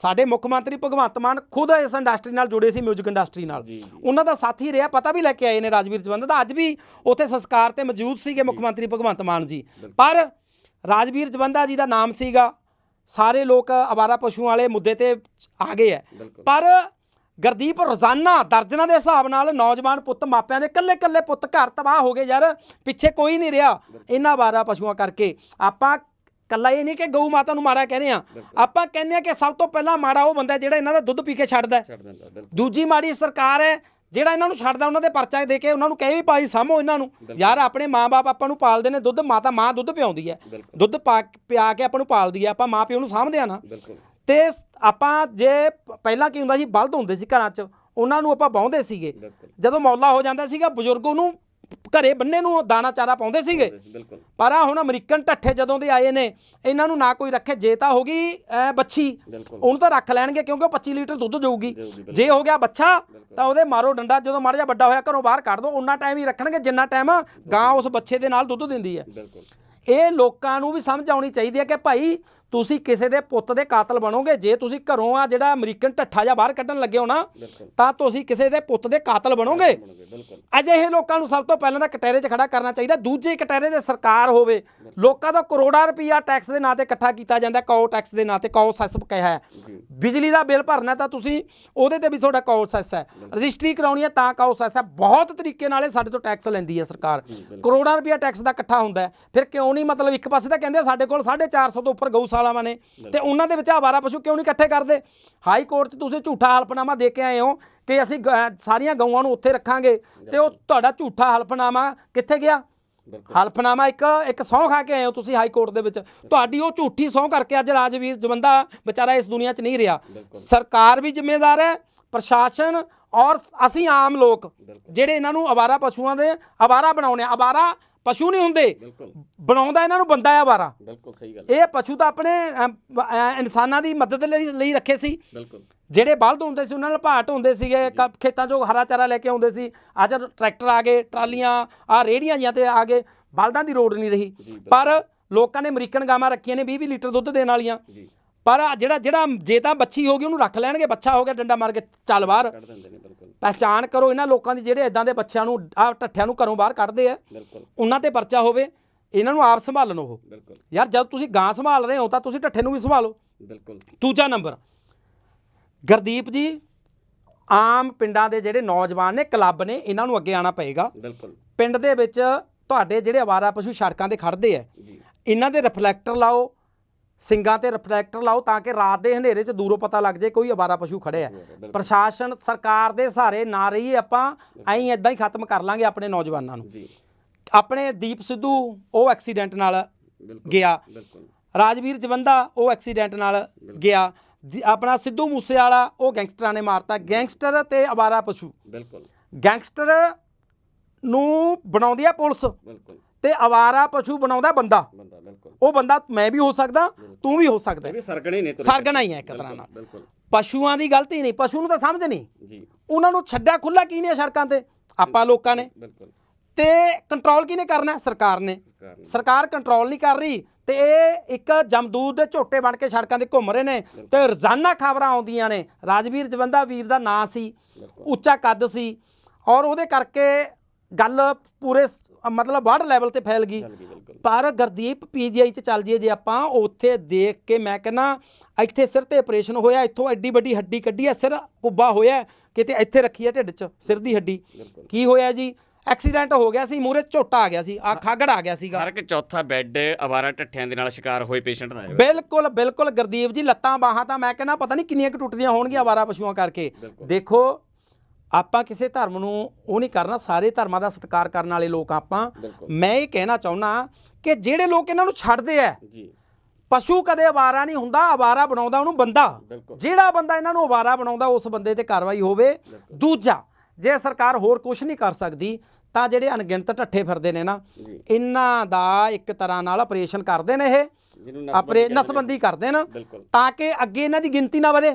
ਸਾਡੇ ਮੁੱਖ ਮੰਤਰੀ ਭਗਵੰਤ ਮਾਨ ਖੁਦ ਇਸ ਇੰਡਸਟਰੀ ਨਾਲ ਜੁੜੇ ਸੀ 뮤직 ਇੰਡਸਟਰੀ ਨਾਲ ਉਹਨਾਂ ਦਾ ਸਾਥੀ ਰਿਹਾ ਪਤਾ ਵੀ ਲੈ ਕੇ ਆਏ ਨੇ ਰਾਜਵੀਰ ਜਵੰਦ ਦਾ। ਅੱਜ ਵੀ ਉੱਥੇ ਸੰਸਕਾਰ ਤੇ ਮੌਜੂਦ ਸੀਗੇ ਮੁੱਖ ਮੰਤਰੀ ਭਗਵੰਤ ਮਾਨ ਜੀ। ਪਰ ਰਾਜਵੀਰ ਜਵੰਦਾ ਜੀ ਦਾ ਨਾਮ ਸੀਗਾ ਸਾਰੇ ਲੋਕ ਅਵਾਰਾ ਪਸ਼ੂਆਂ ਵਾਲੇ ਮੁੱਦੇ ਤੇ ਆ ਗਏ ਬਿਲਕੁਲ। ਪਰ ਗਰਦੀਪ ਰੋਜ਼ਾਨਾ ਦਰਜਨਾਂ ਦੇ ਹਿਸਾਬ ਨਾਲ ਨੌਜਵਾਨ ਪੁੱਤ ਮਾਪਿਆਂ ਦੇ ਕੱਲੇ ਕੱਲੇ ਪੁੱਤ ਘਰ ਤਬਾਹ ਹੋ ਗਏ ਯਾਰ ਪਿੱਛੇ ਕੋਈ ਨਹੀਂ ਰਿਹਾ ਇਹਨਾਂ ਬਾਰਾ ਪਸ਼ੂਆਂ ਕਰਕੇ। ਆਪਾਂ ਕੱਲਾ ਇਹ ਨਹੀਂ ਕਿ ਗਊ ਮਾਤਾ ਨੂੰ ਮਾੜਾ ਕਹਿੰਦੇ ਆ। ਆਪਾਂ ਕਹਿੰਦੇ ਆ ਕਿ ਸਭ ਤੋਂ ਪਹਿਲਾਂ ਮਾੜਾ ਉਹ ਬੰਦਾ ਜਿਹੜਾ ਇਹਨਾਂ ਦਾ ਦੁੱਧ ਪੀ ਕੇ ਛੱਡਦਾ ਹੈ। ਛੱਡ ਦਿੰਦਾ ਬਿਲਕੁਲ। ਦੂਜੀ ਮਾੜੀ ਸਰਕਾਰ ਹੈ ਜਿਹੜਾ ਇਹਨਾਂ ਨੂੰ ਛੱਡਦਾ ਉਹਨਾਂ ਦੇ ਪਰਚਾ ਦੇ ਕੇ ਉਹਨਾਂ ਨੂੰ ਕਹੇ ਵੀ ਭਾਈ ਸਾਹਮੋ ਇਹਨਾਂ ਨੂੰ। ਯਾਰ ਆਪਣੇ ਮਾਪੇ ਆਪਾਂ ਨੂੰ ਪਾਲਦੇ ਨੇ ਦੁੱਧ ਮਾਤਾ ਮਾਂ ਦੁੱਧ ਪਿਆਉਂਦੀ ਹੈ। ਬਿਲਕੁਲ। ਦੁੱਧ ਪਾ ਪਿਆ ਕੇ ਆਪਾਂ ਨੂੰ ਪਾਲਦੀ ਹੈ ਆਪਾਂ ਮਾਂ ਪਿਓ ਨੂੰ ਸਾਂਭਦੇ ਆ ਨਾ। ਬਿਲਕੁਲ। ਤੇ ਆਪਾਂ ਜੇ ਪ- ਪਹਿਲਾਂ ਕੀ ਹੁੰਦਾ ਸੀ ਬਲਦ ਹੁੰਦੇ ਸੀ ਘਰਾਂ 'ਚ ਉਹਨਾਂ ਨੂੰ ਆਪਾਂ ਬਾਉਂਦੇ ਸੀਗੇ। ਬਿਲਕੁਲ। ਜਦੋਂ ਮੌਲਾ ਹੋ ਜਾਂਦਾ ਸੀਗਾ ਬਜ਼ੁਰਗ ਉਹਨੂੰ ਘਰੇ ਬੰਨੇ ਨੂੰ ਦਾਣਾ ਚਾਰਾ ਪਾਉਂਦੇ ਸੀਗੇ। ਬਿਲਕੁਲ। ਪਰ ਆ ਹੁਣ ਅਮਰੀਕਨ ਢੱਠੇ ਜਦੋਂ ਦੇ ਆਏ ਨੇ ਇਹਨਾਂ ਨੂੰ ਨਾ ਕੋਈ ਰੱਖੇ ਜੇ ਤਾਂ ਹੋ ਗਈ ਬੱਚੀ ਬਿਲਕੁਲ। ਉਹਨੂੰ ਤਾਂ ਰੱਖ ਲੈਣਗੇ ਕਿਉਂਕਿ ਉਹ 25 ਲੀਟਰ ਦੁੱਧ ਦੇਊਗੀ। ਜੇ ਹੋ ਗਿਆ ਬੱਚਾ ਤਾਂ ਉਹਦੇ ਮਾਰੋ ਡੰਡਾ ਜਦੋਂ ਮਾੜਾ ਜਿਹਾ ਵੱਡਾ ਹੋਇਆ ਘਰੋਂ ਬਾਹਰ ਕੱਢ ਦੋ ਉਹਨਾਂ ਟਾਈਮ ਹੀ ਰੱਖਣਗੇ ਜਿੰਨਾ ਟਾਈਮ ਗਾਂ ਉਸ ਬੱਚੇ ਦੇ ਨਾਲ ਦੁੱਧ ਦਿੰਦੀ ਹੈ। ਬਿਲਕੁਲ। ਇਹ ਲੋਕਾਂ ਨੂੰ ਵੀ ਸਮਝ ਆਉਣੀ ਚਾਹੀਦੀ ਹੈ ਕਿ ਭਾਈ ਤੁਸੀਂ ਕਿਸੇ ਦੇ ਪੁੱਤ ਦੇ ਕਾਤਲ ਬਣੋਗੇ ਜੇ ਤੁਸੀਂ ਘਰੋਂ ਆ ਜਿਹੜਾ ਅਮਰੀਕਨ ਢੱਠਾ ਜਾਂ ਬਾਹਰ ਕੱਢਣ ਲੱਗੇ ਹੋ ਨਾ ਤਾਂ ਤੁਸੀਂ ਕਿਸੇ ਦੇ ਪੁੱਤ ਦੇ ਕਾਤਲ ਬਣੋਗੇ। ਅਜਿਹੇ ਲੋਕਾਂ ਨੂੰ ਸਭ ਤੋਂ ਪਹਿਲਾਂ ਤਾਂ ਕਟਹਿਰੇ 'ਚ ਖੜਾ ਕਰਨਾ ਚਾਹੀਦਾ ਦੂਜੇ ਕਟਹਿਰੇ ਦੇ ਸਰਕਾਰ ਹੋਵੇ। ਲੋਕਾਂ ਦਾ ਕਰੋੜਾਂ ਰੁਪਈਆ ਟੈਕਸ ਦੇ ਨਾਂ ਤੇ ਇਕੱਠਾ ਕੀਤਾ ਜਾਂਦਾ ਕੌ ਟੈਕਸ ਦੇ ਨਾਂ ਤੇ ਕੌ ਸੈਸ ਕਿਹਾ ਹੈ। ਬਿਜਲੀ ਦਾ ਬਿੱਲ ਭਰਨਾ ਤਾਂ ਤੁਸੀਂ ਉਹਦੇ ਤੇ ਵੀ ਤੁਹਾਡਾ ਕੌ ਸੈਸ ਹੈ। ਰਜਿਸਟਰੀ ਕਰਾਉਣੀ ਹੈ ਤਾਂ ਕੌ ਸੈਸ ਹੈ। ਬਹੁਤ ਤਰੀਕੇ ਨਾਲ ਇਹ ਸਾਡੇ ਤੋਂ ਟੈਕਸ ਲੈਂਦੀ ਹੈ ਸਰਕਾਰ। ਕਰੋੜਾਂ ਰੁਪਈਆ ਟੈਕਸ ਦਾ ਇਕੱਠਾ ਹੁੰਦਾ ਫਿਰ ਕਿਉਂ ਨਹੀਂ ਮਤਲਬ ਇੱਕ ਪਾਸੇ ਤਾਂ ਕਹਿੰਦੇ ਸਾਡੇ ਕੋਲ 450 ਤੋਂ ਉੱਪਰ ਗਊਸ਼ਾਲਾਵਾਂ ਨੇ ਤੇ ਉਹਨਾਂ ਦੇ ਵਿੱਚ ਆਵਾਰਾ ਪਸ਼ੂ ਕਿਉਂ ਨਹੀਂ ਇਕੱਠੇ ਕਰਦੇ? ਹਾਈ ਕੋਰਟ 'ਚ ਤੁਸੀਂ ਝੂਠਾ ਹਲਫਨਾਮਾ ਦੇ ਕੇ ਆਏ ਹੋ ਕਿ ਅਸੀਂ ਗ- ਸਾਰੀਆਂ ਗਊਆਂ ਨੂੰ ਉੱਥੇ ਰੱਖਾਂਗੇ। ਤੇ ਉਹ ਤੁਹਾਡਾ ਝੂਠਾ ਹਲਫਨਾਮਾ ਕਿੱਥੇ ਗਿਆ? ਹਲਫਨਾਮਾ ਇੱਕ ਇੱਕ ਸਹੁੰ ਖਾ ਕੇ ਆਏ ਹੋ ਤੁਸੀਂ ਹਾਈ ਕੋਰਟ ਦੇ ਵਿੱਚ। ਤੁਹਾਡੀ ਉਹ ਝੂਠੀ ਸਹੁੰ ਕਰਕੇ ਅੱਜ ਰਾਜਵੀਰ ਜਵੰਦਾ ਵਿਚਾਰਾ ਇਸ ਦੁਨੀਆ 'ਚ ਨਹੀਂ ਰਿਹਾ। ਸਰਕਾਰ ਵੀ ਜ਼ਿੰਮੇਵਾਰ ਹੈ ਪ੍ਰਸ਼ਾਸਨ ਔਰ ਅਸੀਂ ਆਮ ਲੋਕ ਜਿਹੜੇ ਇਹਨਾਂ ਨੂੰ ਅਵਾਰਾ ਪਸ਼ੂਆਂ ਦੇ ਅਵਾਰਾ ਬਣਾਉਣੇ ਆ। ਅਵਾਰਾ ਪਸ਼ੂ ਨਹੀਂ ਹੁੰਦੇ। ਬਿਲਕੁਲ। ਬਣਾਉਂਦਾ ਇਹਨਾਂ ਨੂੰ ਬੰਦਾ ਹੈ ਅਵਾਰਾ ਬਿਲਕੁਲ ਸਹੀ ਗੱਲ ਇਹ ਪਸ਼ੂ ਤਾਂ ਆਪਣੇ ਅਮ, ਅ, ਇਨਸਾਨਾਂ ਦੀ ਮਦਦ ਲਈ ਲਈ ਰੱਖੇ ਸੀ। ਬਿਲਕੁਲ। ਜਿਹੜੇ ਬਲਦ ਹੁੰਦੇ ਸੀ ਉਹਨਾਂ ਨਾਲ ਭਾਟ ਹੁੰਦੇ ਸੀਗੇ ਕ- ਖੇਤਾਂ 'ਚੋਂ ਹਰਾ ਚਾਰਾ ਲੈ ਕੇ ਆਉਂਦੇ ਸੀ। ਅੱਜ ਟਰੈਕਟਰ ਆ ਗਏ ਟਰਾਲੀਆਂ ਆ ਰੇੜੀਆਂ ਜਾਂ ਤੇ ਆ ਗਏ ਬਲਦਾਂ ਦੀ ਲੋੜ ਨਹੀਂ ਰਹੀ। ਬਿਲਕੁਲ। ਪਰ ਲੋਕਾਂ ਨੇ ਅਮਰੀਕਨ ਗਾਵਾਂ ਰੱਖੀਆਂ ਨੇ 20 20 ਲੀਟਰ ਦੁੱਧ ਦੇਣ ਵਾਲੀਆਂ। ਜੀ। ਪਰ ਜਿਹੜਾ ਜਿਹੜਾ ਜੇ ਤਾਂ ਬੱਚੀ ਹੋ ਗਈ ਉਹਨੂੰ ਰੱਖ ਲੈਣਗੇ ਬੱਚਾ ਹੋ ਗਿਆ ਡੰਡਾ ਮਾਰ ਕੇ ਚੱਲ ਬਾਹਰ। ਕੱਢ ਦਿੰਦੇ ਨੇ ਬਿਲਕੁਲ। ਪਹਿਚਾਣ ਕਰੋ ਇਹਨਾਂ ਲੋਕਾਂ ਦੀ ਜਿਹੜੇ ਇਦਾਂ ਦੇ ਬੱਚਿਆਂ ਨੂੰ ਆ ਢੱਠਿਆਂ ਨੂੰ ਘਰੋਂ ਬਾਹਰ ਕੱਢਦੇ ਆ। ਬਿਲਕੁਲ। ਉਹਨਾਂ ਤੇ ਪਰਚਾ ਹੋਵੇ ਇਹਨਾਂ ਨੂੰ ਆਪ ਸੰਭਾਲਣ ਉਹ। ਬਿਲਕੁਲ। ਯਾਰ ਜਦ ਤੁਸੀਂ ਗਾਂ ਸੰਭਾਲ ਰਹੇ ਹੋ ਤਾਂ ਤੁਸੀਂ ਢੱਠੇ ਨੂੰ ਵੀ ਸੰਭਾਲੋ। ਬਿਲਕੁਲ। ਦੂਜਾ ਨੰਬਰ ਗੁਰਦੀਪ ਜੀ ਆਮ ਪਿੰਡਾਂ ਦੇ ਜਿਹੜੇ ਨੌਜਵਾਨ ਨੇ ਕਲੱਬ ਨੇ ਇਹਨਾਂ ਨੂੰ ਅੱਗੇ ਆਣਾ ਪਏਗਾ। ਬਿਲਕੁਲ। ਪਿੰਡ ਦੇ ਵਿੱਚ ਤੁਹਾਡੇ ਜਿਹੜੇ ਆਵਾਰਾ ਪਸ਼ੂ ਸੜਕਾਂ ਤੇ ਖੜਦੇ ਆ ਜੀ। ਇਹਨਾਂ ਦੇ ਰਿਫਲੈਕਟਰ ਲਾਓ ਸਿੰਗਾਂ ਤੇ ਰਿਫਲੈਕਟਰ ਲਾਓ ਤਾਂ ਕਿ ਰਾਤ ਦੇ ਹਨੇਰੇ 'ਚ ਦੂਰੋਂ ਪਤਾ ਲੱਗ ਜੇ ਕੋਈ ਆਵਾਰਾ ਪਸ਼ੂ ਖੜਿਆ ਬਿਲਕੁਲ ਪ੍ਰਸ਼ਾਸਨ ਸਰਕਾਰ ਦੇ ਸਹਾਰੇ ਨਾ ਰਹੀਏ ਆਪਾਂ ਐਂ ਇਦਾਂ ਹੀ ਖਤਮ ਕਰ ਲਾਂਗੇ ਆਪਣੇ ਨੌਜਵਾਨਾਂ ਨੂੰ। ਜੀ। ਆਪਣੇ ਦੀਪ ਸਿੱਧੂ ਉਹ ਐਕਸੀਡੈਂਟ ਨਾਲ ਗਿਆ। ਬਿਲਕੁਲ। ਰਾਜਵੀਰ ਜਵੰਦਾ ਉਹ ਐਕਸੀਡੈਂਟ ਨਾਲ ਗਿਆ। ਆਪਣਾ ਸਿੱਧੂ ਮੂਸੇ ਵਾਲਾ ਉਹ ਗੈਂਗਸਟਰਾਂ ਨੇ ਮਾਰਤਾ। ਗੈਂਗਸਟਰ ਤੇ ਆਵਾਰਾ ਪਸ਼ੂ। ਬਿਲਕੁਲ। ਗੈਂਗਸਟਰ ਨੂੰ ਬਣਾਉਂਦੀ ਆ ਪੁਲਿਸ। ਬਿਲਕੁਲ। ਤੇ ਆਵਾਰਾ ਪਸ਼ੂ ਬਣਾਉਂਦਾ ਬੰਦਾ। ਬੰਦਾ ਬਿਲਕੁਲ। ਉਹ ਬੰਦਾ ਮੈਂ ਵੀ ਹੋ ਸਕਦਾ ਤੂੰ ਵੀ ਹੋ ਸਕਦਾ ਇਹ ਵੀ ਸਰਗਣੇ ਨੇ ਤੁਰੇ ਸਰਗਣਾ ਹੀ ਹੈ ਇੱਕ ਤਰ੍ਹਾਂ ਨਾਲ। ਬਿਲਕੁਲ। ਪਸ਼ੂਆਂ ਦੀ ਗਲਤੀ ਨਹੀਂ ਪਸ਼ੂ ਨੂੰ ਤਾਂ ਸਮਝ ਨਹੀਂ। ਜੀ। ਉਹਨਾਂ ਨੂੰ ਛੱਡਿਆ ਖੁੱਲਾ ਕੀ ਨੇ ਸੜਕਾਂ ਤੇ? ਆਪਾਂ ਲੋਕਾਂ ਨੇ। ਬਿਲਕੁਲ। ਤੇ ਕੰਟਰੋਲ ਕਿਹਨੇ ਕਰਨਾ? ਸਰਕਾਰ ਨੇ। ਸਰਕਾਰ ਨੇ। ਸਰਕਾਰ ਕੰਟਰੋਲ ਨਹੀਂ ਕਰ ਰਹੀ। ਤੇ ਇਹ ਇੱਕ ਜਮਦੂਤ ਦੇ ਝੋਟੇ ਬਣ ਕੇ ਸੜਕਾਂ ਤੇ ਘੁੰਮ ਰਹੇ ਨੇ। ਤੇ ਰੋਜ਼ਾਨਾ ਖਬਰਾਂ ਆਉਂਦੀਆਂ ਨੇ। ਰਾਜਵੀਰ ਜਵੰਦਾ ਵੀਰ ਦਾ ਨਾਂ ਸੀ। ਬਿਲਕੁਲ। ਉੱਚਾ ਕੱਦ ਸੀ। ਔਰ ਉਹਦੇ ਕਰਕੇ ਗੱਲ ਪੂਰੇ ਸ- ਮਤਲਬ ਵਰਲਡ ਲੈਵਲ ਤੇ ਫੈਲ ਗਈ। ਪਰ ਗੁਰਦੀਪ ਪੀਜੀਆਈ ਚ ਚੱਲ ਜੀਏ ਜੇ ਆਪਾਂ ਉੱਥੇ ਦੇਖ ਕੇ ਮੈਂ ਕਹਿੰਨਾ ਇੱਥੇ ਸਿਰ ਤੇ ਆਪਰੇਸ਼ਨ ਹੋਇਆ ਇੱਥੋਂ ਐਡੀ ਵੱਡੀ ਹੱਡੀ ਕੱਢੀ ਹੈ ਸਿਰ ਕੁੱਬਾ ਹੋਇਆ ਕਿਤੇ ਇੱਥੇ ਰੱਖੀ ਹੈ ਢਿੱਡ 'ਚ ਸਿਰ ਦੀ ਹੱਡੀ। ਕੀ ਹੋਇਆ ਜੀ? ਐਕਸੀਡੈਂਟ ਹੋ ਗਿਆ ਸੀ ਮੂਰੇ ਝੋਟਾ ਆ ਗਿਆ ਸੀ ਆ ਖਾਗੜ ਆ ਗਿਆ ਸੀਗਾ। ਹਰ ਇੱਕ ਚੌਥਾ ਬੈੱਡ ਅਵਾਰਾ ਟੱਠਿਆਂ ਦੇ ਨਾਲ ਸ਼ਿਕਾਰ ਹੋਏ ਪੇਸ਼ੈਂਟ ਦਾ ਬਿਲਕੁਲ ਬਿਲਕੁਲ ਗੁਰਦੀਪ ਜੀ ਲੱਤਾਂ ਬਾਹਾਂ ਤਾਂ ਮੈਂ ਕਹਿੰਦਾ ਪਤਾ ਨਹੀਂ ਕਿੰਨੀਆਂ ਕੁ ਟੁੱਟਦੀਆਂ ਹੋਣਗੀਆਂ ਆਵਾਰਾ ਪਸ਼ੂਆਂ ਕਰਕੇ। ਦੇਖੋ ਆਪਾਂ ਕਿਸੇ ਧਰਮ ਨੂੰ ਉਹ ਨਹੀਂ ਕਰਨਾ ਸਾਰੇ ਧਰਮਾਂ ਦਾ ਸਤਿਕਾਰ ਕਰਨ ਵਾਲੇ ਲੋਕ ਆਪਾਂ। ਮੈਂ ਇਹ ਕਹਿਣਾ ਚਾਹੁੰਦਾ ਕਿ ਜਿਹੜੇ ਲੋਕ ਇਹਨਾਂ ਨੂੰ ਛੱਡਦੇ ਆ ਜੀ। ਪਸ਼ੂ ਕਦੇ ਆਵਾਰਾ ਨਹੀਂ ਹੁੰਦਾ ਆਵਾਰਾ ਬਣਾਉਂਦਾ ਉਹਨੂੰ ਬੰਦਾ। ਜਿਹੜਾ ਬੰਦਾ ਇਹਨਾਂ ਨੂੰ ਆਵਾਰਾ ਬਣਾਉਂਦਾ ਉਸ ਬੰਦੇ ਤੇ ਕਾਰਵਾਈ ਹੋਵੇ। ਦੂਜਾ ਜੇ ਸਰਕਾਰ ਹੋਰ ਕੁਝ ਨਹੀਂ ਕਰ ਸਕਦੀ ਤਾਂ ਜਿਹੜੇ ਅਣਗਿਣਤ ਢੱਠੇ ਫਿਰਦੇ ਨੇ ਨਾ ਇਹਨਾਂ ਦਾ ਇੱਕ ਤਰ੍ਹਾਂ ਨਾਲ ਆਪਰੇਸ਼ਨ ਕਰਦੇ ਨੇ ਇਹ। ਜਿਹਨੂੰ ਆਪਰੇ ਨਸਬੰਦੀ ਕਰਦੇ ਨੇ ਬਿਲਕੁਲ। ਤਾਂ ਕਿ ਅੱਗੇ ਇਹਨਾਂ ਦੀ ਗਿਣਤੀ ਨਾ ਵਧੇ।